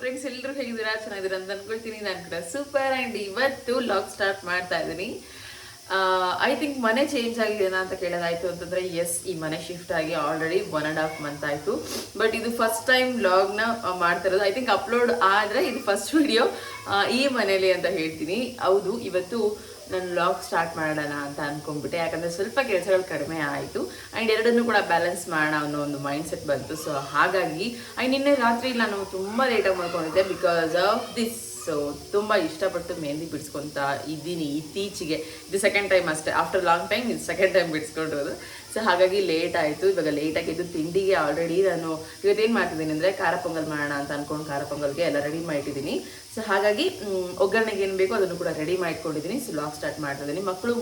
Friends ಎಲ್ಲರೂ ಹೇಗಿದ್ದೀರಾ? ಚೆನ್ನಾಗಿದ್ದೀರಾ ಅಂತ ಅನ್ಕೊಳ್ತೀನಿ. ನಾನು ಕೂಡ ಸೂಪರ್ ಆ್ಯಂಡ್ ಇವತ್ತು ಲಾಗ್ ಸ್ಟಾರ್ಟ್ ಮಾಡ್ತಾ ಇದ್ದೀನಿ. ಐ ಥಿಂಕ್ ಮನೆ ಚೇಂಜ್ ಆಗಿದೆನಾ ಅಂತ ಕೇಳೋದಾಯ್ತು ಅಂತಂದ್ರೆ ಎಸ್ ಈ ಮನೆ ಶಿಫ್ಟ್ ಆಗಿ already one and half month ಆಯಿತು. ಬಟ್ ಇದು ಫಸ್ಟ್ ಟೈಮ್ನ ಮಾಡ್ತಾ ಇರೋದು. ಐ ಥಿಂಕ್ ಅಪ್ಲೋಡ್ ಆದರೆ ಇದು ಫಸ್ಟ್ ವಿಡಿಯೋ ಈ ಮನೇಲಿ ಅಂತ ಹೇಳ್ತೀನಿ. ಹೌದು, ಇವತ್ತು ನಾನು ಲಾಗ್ ಸ್ಟಾರ್ಟ್ ಮಾಡೋಣ ಅಂತ ಅಂದ್ಕೊಂಡ್ಬಿಟ್ಟೆ ಯಾಕಂದರೆ ಸ್ವಲ್ಪ ಕೆಲಸಗಳು ಕಡಿಮೆ ಆಯಿತು. ಆ್ಯಂಡ್ ಎರಡನ್ನೂ ಕೂಡ ಬ್ಯಾಲೆನ್ಸ್ ಮಾಡೋಣ ಅನ್ನೋ ಒಂದು ಮೈಂಡ್ ಸೆಟ್ ಬಂತು. ಸೊ ಹಾಗಾಗಿ ಆ್ಯಂಡ್ ನಿನ್ನೆ ರಾತ್ರಿ ನಾನು ತುಂಬ ಲೇಟಾಗಿ ಮಾಡ್ಕೊಂಡಿದ್ದೆ ಬಿಕಾಸ್ ಆಫ್ ದಿಸ್ ಸೊ ತುಂಬ ಇಷ್ಟಪಟ್ಟು ಮೆಹಂದಿ ಬಿಡಿಸ್ಕೊತಾ ಇದ್ದೀನಿ ಇತ್ತೀಚೆಗೆ. ಇದು ಸೆಕೆಂಡ್ ಟೈಮ್ ಅಷ್ಟೇ. ಆಫ್ಟರ್ ಲಾಂಗ್ ಟೈಮ್ ಇದು ಸೆಕೆಂಡ್ ಟೈಮ್ ಬಿಡಿಸ್ಕೊಂಡಿರೋದು. ಸೊ ಹಾಗಾಗಿ ಲೇಟ್ ಆಯಿತು. ಇವಾಗ ಲೇಟಾಗಿ ಎದ್ದು ತಿಂಡಿಗೆ ಆಲ್ರೆಡಿ ನಾನು ಇವತ್ತೇನು ಮಾಡ್ತಿದ್ದೀನಿ ಅಂದರೆ ಖಾರ ಪೊಂಗಲ್ ಮಾಡೋಣ ಅಂತ ಅಂದ್ಕೊಂಡು ಖಾರ ಪೊಂಗಲ್ಗೆ ಎಲ್ಲ ರೆಡಿ ಮಾಡಿಟ್ಟಿದ್ದೀನಿ ಸೊ ಹಾಗಾಗಿ ಒಗ್ಗರಣೆಗೆ ಏನು ಬೇಕೋ ಅದನ್ನು ಕೂಡ ರೆಡಿ ಮಾಡ್ಕೊಂಡಿದ್ದೀನಿ. ಸೊ ಲಾಗ್ ಸ್ಟಾರ್ಟ್ ಮಾಡ್ತಾ ಇದ್ದೀನಿ ಮಕ್ಕಳು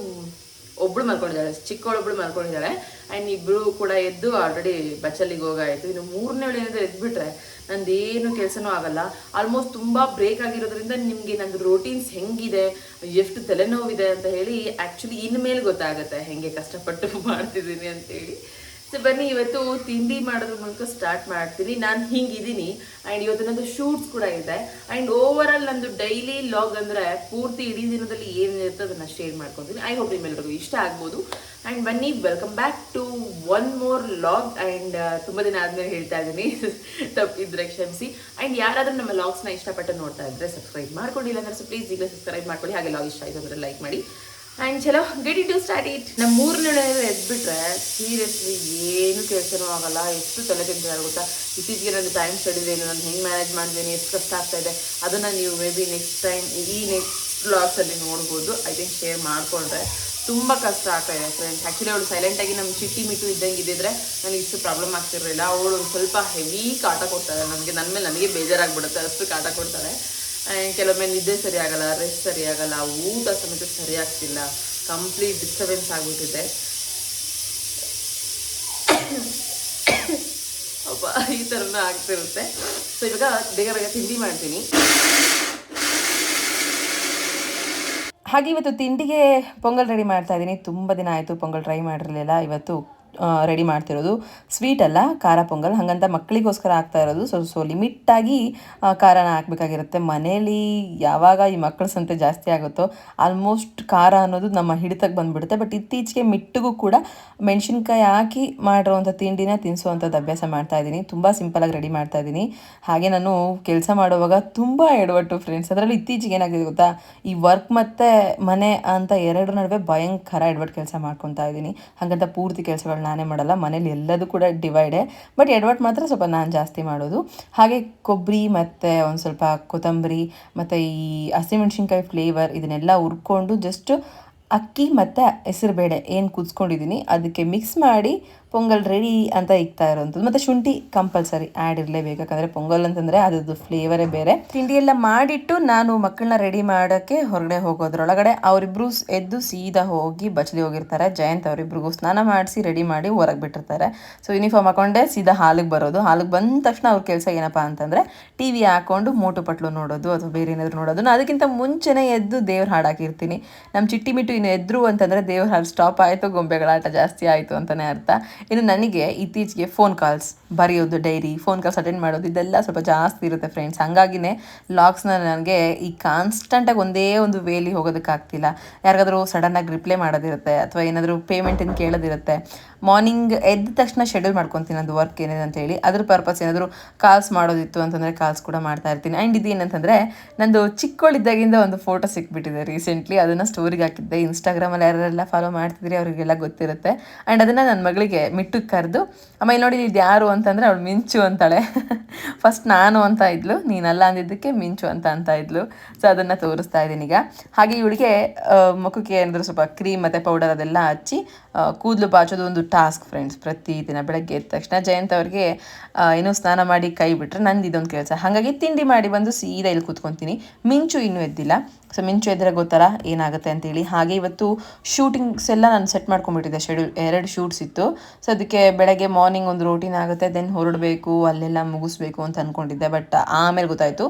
ಒಬ್ಳು ಮಲ್ಕೊಂಡಿದ್ದಾಳೆ, ಚಿಕ್ಕವಳೊಬ್ಳು ಮಲ್ಕೊಂಡಿದ್ದಾಳೆ. ಆ್ಯಂಡ್ ಇಬ್ರು ಕೂಡ ಎದ್ದು ಆಲ್ರೆಡಿ ಬಚ್ಚಲ್ಲಿಗೆ ಹೋಗಾಯಿತು. ಇನ್ನು ಮೂರನೇ ಏನಾದರೂ ಎದ್ಬಿಟ್ರೆ ನಂದೇನು ಕೆಲಸನೂ ಆಗಲ್ಲ. ಆಲ್ಮೋಸ್ಟ್ ತುಂಬ ಬ್ರೇಕ್ ಆಗಿರೋದ್ರಿಂದ ನಿಮಗೆ ನಂದು ರೋಟೀನ್ಸ್ ಹೆಂಗಿದೆ, ಎಷ್ಟು ತಲೆನೋವಿದೆ ಅಂತ ಹೇಳಿ ಆ್ಯಕ್ಚುಲಿ ಇನ್ಮೇಲೆ ಗೊತ್ತಾಗುತ್ತೆ ಹೆಂಗೆ ಕಷ್ಟಪಟ್ಟು ಮಾಡ್ತಿದ್ದೀನಿ ಅಂತೇಳಿ. ಸೊ ಬನ್ನಿ, ಇವತ್ತು ತಿಂಡಿ ಮಾಡೋದ್ರ ಮೂಲಕ ಸ್ಟಾರ್ಟ್ ಮಾಡ್ತೀನಿ. ನಾನು ಹಿಂಗಿದ್ದೀನಿ ಆ್ಯಂಡ್ ಇವತ್ತು ನಂದು ಶೂಟ್ಸ್ ಕೂಡ ಇದೆ. ಆ್ಯಂಡ್ ಓವರ್ ಆಲ್ ನಂದು ಡೈಲಿ ಲಾಗ್ ಅಂದರೆ ಪೂರ್ತಿ ಇಡೀ ದಿನದಲ್ಲಿ ಏನಿರುತ್ತೆ ಅದನ್ನು ಶೇರ್ ಮಾಡ್ಕೊತೀನಿ. ಐ ಹೋಪ್ ನಿಮ್ಮೆಲ್ಲರಿಗೂ ಇಷ್ಟ ಆಗ್ಬೋದು. ಆ್ಯಂಡ್ ಬನ್ನಿ welcome back to one more log and ತುಂಬ ದಿನ ಆದಮೇಲೆ ಹೇಳ್ತಾ ಇದ್ದೀನಿ. ತಪ್ಪಿದ್ರೆ ಕ್ಷಮಿಸಿ. ಆ್ಯಂಡ್ ಯಾರಾದರೂ ನಮ್ಮ ಲಾಗ್ಸ್ನ ಇಷ್ಟಪಟ್ಟು ನೋಡ್ತಾ ಇದ್ದರೆ ಸಬ್ಸ್ಕ್ರೈಬ್ ಮಾಡ್ಕೊಂಡಿಲ್ಲ ಅಂದ್ರೆ ಸೊ ಪ್ಲೀಸ್ ಈಗಲೇ ಸಬ್ಸ್ಕ್ರೈಬ್ ಮಾಡ್ಕೊಳ್ಳಿ. ಹಾಗೆ ಲಾಗ್ ಇಷ್ಟ ಆಯಿತು ಅಂದರೆ ಲೈಕ್ ಮಾಡಿ. ಆ್ಯಂಡ್ ಚಲೋ ಗೆಟ್ ಟು ಸ್ಟಾರ್ಟ್ ಇಟ್ ನಮ್ಮ ಮೂರನೇ ಎದ್ಬಿಟ್ರೆ ಸೀರಿಯಸ್ಲಿ ಏನು ಕೆಲಸನೂ ಆಗಲ್ಲ, ಎಷ್ಟು ತಲೆ ತಿಂತಾರೆ ಗೊತ್ತಾ ಇತ್ತೀಚೆಗೆ ನನ್ನ ಟೈಮ್ ಸ್ಟಡಿದೇನು ನಾನು ಹೆಂಗೆ ಮ್ಯಾನೇಜ್ ಮಾಡಿದ್ದೀನಿ ಎಷ್ಟು ಕಷ್ಟ ಆಗ್ತಾ ಇದೆ, ಅದನ್ನು ನೀವು ಮೇ ಬಿ ನೆಕ್ಸ್ಟ್ ಟೈಮ್ ಈ ನೆಕ್ಸ್ಟ್ ಬ್ಲಾಗ್ಸಲ್ಲಿ ನೋಡ್ಬೋದು. ಐ ಥಿಂಕ್ ಶೇರ್ ಮಾಡಿಕೊಂಡ್ರೆ ತುಂಬ ಕಷ್ಟ ಆಗ್ತಾ ಇದೆ ಫ್ರೆಂಡ್ಸ್ ಆ್ಯಕ್ಚುಲಿ ಅವಳು ಸೈಲೆಂಟಾಗಿ ನಮ್ಮ ಚಿಟ್ಟಿ ಮಿಟ್ಟು ಇದ್ದಂಗೆ ಇದ್ದಿದ್ರೆ ನನಗೆ ಇಷ್ಟು ಪ್ರಾಬ್ಲಮ್ ಆಗ್ತಿರಲಿಲ್ಲ. ಅವಳು ಸ್ವಲ್ಪ ಹೆವಿ ಕಾಟ ಕೊಡ್ತಾಳೆ ನನಗೆ ನನ್ನ ಮೇಲೆ ನನಗೆ ಬೇಜಾರಾಗ್ಬಿಡುತ್ತೆ. ಅಷ್ಟು ಕಾಟ ಕೊಡ್ತಾಳೆ ಕೆಲವೊಮ್ಮೆ ನಿದ್ದೆ ಸರಿ ಆಗಲ್ಲ ರೆಸ್ಟ್ ಸರಿ ಆಗಲ್ಲ ಊಟ ಸಮೇತ ಸರಿ ಆಗ್ತಿಲ್ಲ ಕಂಪ್ಲೀಟ್ ಡಿಸ್ಟರ್ಬೆನ್ಸ್ ಆಗಿಬಿಟ್ಟಿದೆ. ಅಪ್ಪ ಈ ಥರನೂ ಆಗ್ತಿರುತ್ತೆ. ಸೊ ಇವಾಗ ಬೇಗ ಬೇಗ ತಿಂಡಿ ಮಾಡ್ತೀನಿ. ಹಾಗೆ ಇವತ್ತು ತಿಂಡಿಗೆ ಪೊಂಗಲ್ ರೆಡಿ ಮಾಡ್ತಾ ಇದ್ದೀನಿ. ತುಂಬ ದಿನ ಆಯಿತು ಪೊಂಗಲ್ ಟ್ರೈ ಮಾಡಿರಲಿಲ್ಲ. ಇವತ್ತು ರೆಡಿ ಮಾಡ್ತಿರೋದು. ಸ್ವೀಟ್ ಅಲ್ಲ, ಖಾರ ಪೊಂಗಲ್. ಹಾಗಂತ ಮಕ್ಕಳಿಗೋಸ್ಕರ ಆಗ್ತಾ ಇರೋದು. ಸೊ ಸೊ ಲಿಮಿಟ್ಟಾಗಿ ಖಾರನ ಹಾಕಬೇಕಾಗಿರುತ್ತೆ. ಮನೇಲಿ ಯಾವಾಗ ಈ ಮಕ್ಕಳ ಸಂತೆ ಜಾಸ್ತಿ ಆಗುತ್ತೋ ಆಲ್ಮೋಸ್ಟ್ ಖಾರ ಅನ್ನೋದು ನಮ್ಮ ಹಿಡಿತಕ್ಕೆ ಬಂದ್ಬಿಡುತ್ತೆ. ಬಟ್ ಇತ್ತೀಚೆಗೆ ಮಿಟ್ಟಿಗೂ ಕೂಡ ಮೆಣಸಿನ್ಕಾಯಿ ಹಾಕಿ ಮಾಡಿರೋವಂಥ ತಿಂಡಿನ ತಿನ್ನಿಸುವಂಥದ್ದು ಅಭ್ಯಾಸ ಮಾಡ್ತಾ ಇದ್ದೀನಿ. ತುಂಬ ಸಿಂಪಲಾಗಿ ರೆಡಿ ಮಾಡ್ತಾ ಇದ್ದೀನಿ. ಹಾಗೆ ನಾನು ಕೆಲಸ ಮಾಡುವಾಗ ತುಂಬ ಎಡವಟ್ಟು ಫ್ರೆಂಡ್ಸ್ ಅದರಲ್ಲಿ ಇತ್ತೀಚೆಗೆ ಏನಾಗಿದೆ ಗೊತ್ತಾ? ಈ ವರ್ಕ್ ಮತ್ತು ಮನೆ ಅಂತ ಎರಡರ ನಡುವೆ ಭಯಂಕರ ಎಡವಟ್ಟು ಕೆಲಸ ಮಾಡ್ಕೊತಾ ಇದ್ದೀನಿ. ಹಾಗಂತ ಪೂರ್ತಿ ಕೆಲಸಗಳು ನಾನೇ ಮಾಡಲ್ಲ, ಮನೇಲಿ ಎಲ್ಲದೂ ಕೂಡ ಡಿವೈಡೆ ಬಟ್ ಎಡವಟ್ಟು ಮಾತ್ರ ಸ್ವಲ್ಪ ನಾನು ಜಾಸ್ತಿ ಮಾಡೋದು. ಹಾಗೆ ಕೊಬ್ಬರಿ ಮತ್ತು ಒಂದು ಸ್ವಲ್ಪ ಕೊತ್ತಂಬರಿ ಮತ್ತು ಈ ಹಸಿಮೆಣ್ಸಿನ್ಕಾಯಿ ಫ್ಲೇವರ್ ಇದನ್ನೆಲ್ಲ ಹುರ್ಕೊಂಡು ಜಸ್ಟ್ ಅಕ್ಕಿ ಮತ್ತು ಹೆಸರುಬೇಳೆ ಏನು ಕುದಿಸ್ಕೊಂಡಿದ್ದೀನಿ ಅದಕ್ಕೆ ಮಿಕ್ಸ್ ಮಾಡಿ ಪೊಂಗಲ್ ರೆಡಿ ಅಂತ ಇಕ್ತಾ ಇರೋವಂಥದ್ದು ಮತ್ತು ಶುಂಠಿ ಕಂಪಲ್ಸರಿ ಆ್ಯಡ್ ಇರಲೇಬೇಕು. ಯಾಕಂದರೆ ಪೊಂಗಲ್ ಅಂತಂದರೆ ಅದ್ರದ್ದು ಫ್ಲೇವರೇ ಬೇರೆ. ತಿಂಡಿ ಎಲ್ಲ ಮಾಡಿಟ್ಟು ನಾನು ಮಕ್ಕಳನ್ನ ರೆಡಿ ಮಾಡೋಕ್ಕೆ ಹೊರಗಡೆ ಹೋಗೋದ್ರೊಳಗಡೆ ಅವರಿಬ್ಬರು ಎದ್ದು ಸೀದಾ ಹೋಗಿ ಬಚ್ಚಲಿ ಹೋಗಿರ್ತಾರೆ. ಜಯಂತ್ ಅವರಿಬ್ರಿಗೂ ಸ್ನಾನ ಮಾಡಿಸಿ ರೆಡಿ ಮಾಡಿ ಹೊರಗೆ ಬಿಟ್ಟಿರ್ತಾರೆ. ಸೊ ಯೂನಿಫಾರ್ಮ್ ಹಾಕೊಂಡೆ ಸೀದಾ ಹಾಲಿಗೆ ಬರೋದು. ಹಾಲಿಗೆ ಬಂದ ತಕ್ಷಣ ಅವ್ರ ಕೆಲಸ ಏನಪ್ಪ ಅಂತಂದರೆ ಟಿ ವಿ ಹಾಕೊಂಡು ಮೋಟು ಪಟ್ಲು ನೋಡೋದು ಅಥವಾ ಬೇರೆ ಏನಾದರೂ ನೋಡೋದು. ನಾನು ಅದಕ್ಕಿಂತ ಮುಂಚೆನೇ ಎದ್ದು ದೇವ್ರ ಹಾಡು ಹಾಕಿರ್ತೀನಿ ನಮ್ಮ ಚಿಟ್ಟಿ ಮಿಟ್ಟು ಇನ್ನು ಎದ್ರು ಅಂತಂದರೆ ದೇವ್ರ ಹಾಡು ಸ್ಟಾಪ್ ಆಯಿತು, ಗೊಂಬೆಗಳ ಆಟ ಜಾಸ್ತಿ ಆಯಿತು ಅಂತಲೇ ಅರ್ಥ. ಇನ್ನು ನನಗೆ ಇತ್ತೀಚೆಗೆ ಫೋನ್ ಕಾಲ್ಸ್ ಬರೆಯೋದು ಡೈರಿ ಫೋನ್ ಕಾಲ್ಸ್ ಅಟೆಂಡ್ ಮಾಡೋದು ಇದೆಲ್ಲ ಸ್ವಲ್ಪ ಜಾಸ್ತಿ ಇರುತ್ತೆ ಫ್ರೆಂಡ್ಸ್ ಹಾಗಾಗಿನೇ ಲಾಗ್ಸ್ನ ನನಗೆ ಈ ಕಾನ್ಸ್ಟಂಟಾಗಿ ಒಂದೇ ಒಂದು ವೇಲಿ ಹೋಗೋದಕ್ಕಾಗ್ತಿಲ್ಲ. ಯಾರಿಗಾದರೂ ಸಡನ್ನಾಗಿ ರಿಪ್ಲೈ ಮಾಡೋದಿರುತ್ತೆ ಅಥವಾ ಏನಾದರೂ ಪೇಮೆಂಟಿಂದ ಕೇಳೋದಿರುತ್ತೆ. ಮಾರ್ನಿಂಗ್ ಎದ್ದ ತಕ್ಷಣ ಶೆಡ್ಯೂಲ್ ಮಾಡ್ಕೊತೀನಿ ಅದು ವರ್ಕ್ ಏನಿದೆ ಅಂತ ಹೇಳಿ, ಅದ್ರ ಪರ್ಪಸ್ ಏನಾದರೂ ಕಾಲ್ಸ್ ಮಾಡೋದಿತ್ತು ಅಂತಂದರೆ ಕಾಲ್ಸ್ ಕೂಡ ಮಾಡ್ತಾ ಇರ್ತೀನಿ. ಆ್ಯಂಡ್ ಇದೇನಂತಂದರೆ ನಂದು ಚಿಕ್ಕವಳಿದ್ದಾಗಿಂದ ಒಂದು ಫೋಟೋ ಸಿಕ್ಬಿಟ್ಟಿದೆ ರೀಸೆಂಟ್ಲಿ ಅದನ್ನು ಸ್ಟೋರಿಗೆ ಹಾಕಿದ್ದೆ. ಇನ್ಸ್ಟಾಗ್ರಾಮಲ್ಲಿ ಯಾರೆಲ್ಲ ಫಾಲೋ ಮಾಡ್ತಿದ್ರಿ ಅವರಿಗೆಲ್ಲ ಗೊತ್ತಿರುತ್ತೆ. ಆ್ಯಂಡ್ ಅದನ್ನು ನನ್ನ ಮಗಳಿಗೆ ಮಿಟ್ಟಕ್ಕೆ ಕರೆದು ಆಮೇಲೆ ನೋಡಿ ಇದು ಯಾರು ಅಂತಂದರೆ ಅವಳು ಮಿಂಚು ಅಂತಾಳೆ. ಫಸ್ಟ್ ನಾನು ಅಂತ ಇದ್ಲು, ನೀನಲ್ಲ ಅಂದಿದ್ದಕ್ಕೆ ಮಿಂಚು ಅಂತ ಅಂತ ಇದ್ಲು. ಸೊ ಅದನ್ನು ತೋರಿಸ್ತಾ ಇದ್ದೀನಿ ಈಗ. ಹಾಗೆ ಇವಳಿಗೆ ಮುಖಕ್ಕೆ ಏನಾದರೂ ಸ್ವಲ್ಪ ಕ್ರೀಮ್ ಮತ್ತು ಪೌಡರ್ ಅದೆಲ್ಲ ಹಚ್ಚಿ ಕೂದಲು ಬಾಚೋದು ಒಂದು ಟಾಸ್ಕ್ ಫ್ರೆಂಡ್ಸ್ ಪ್ರತಿದಿನ ಬೆಳಗ್ಗೆ ಎದ್ದ ತಕ್ಷಣ ಜಯಂತ್ ಅವ್ರಿಗೆ ಏನು ಸ್ನಾನ ಮಾಡಿ ಕೈ ಬಿಟ್ಟರೆ ನಂದು ಇದೊಂದು ಕೆಲಸ. ಹಾಗಾಗಿ ತಿಂಡಿ ಮಾಡಿ ಬಂದು ಸೀದಾ ಇಲ್ಲಿ ಕೂತ್ಕೊತೀನಿ. ಮಿಂಚು ಇನ್ನೂ ಎದ್ದಿಲ್ಲ. ಸೊ ಮಿಂಚು ಎದ್ರೆ ಗೊತ್ತಲ್ಲ ಏನಾಗುತ್ತೆ ಅಂತೇಳಿ. ಹಾಗೆ ಇವತ್ತು ಶೂಟಿಂಗ್ಸ್ ಎಲ್ಲ ನಾನು ಸೆಟ್ ಮಾಡ್ಕೊಂಡ್ಬಿಟ್ಟಿದ್ದೆ. ಶೆಡ್ಯೂಲ್ ಎರಡು ಶೂಟ್ಸ್ ಇತ್ತು. ಸೊ ಅದಕ್ಕೆ ಬೆಳಗ್ಗೆ ಮಾರ್ನಿಂಗ್ ಒಂದು ರೋಟೀನ್ ಆಗುತ್ತೆ. ದೆನ್ ಹೊರಡಬೇಕು, ಅಲ್ಲೆಲ್ಲ ಮುಗಿಸ್ಬೇಕು ಅಂತ ಅಂದ್ಕೊಂಡಿದ್ದೆ ಬಟ್ ಆಮೇಲೆ ಗೊತ್ತಾಯಿತು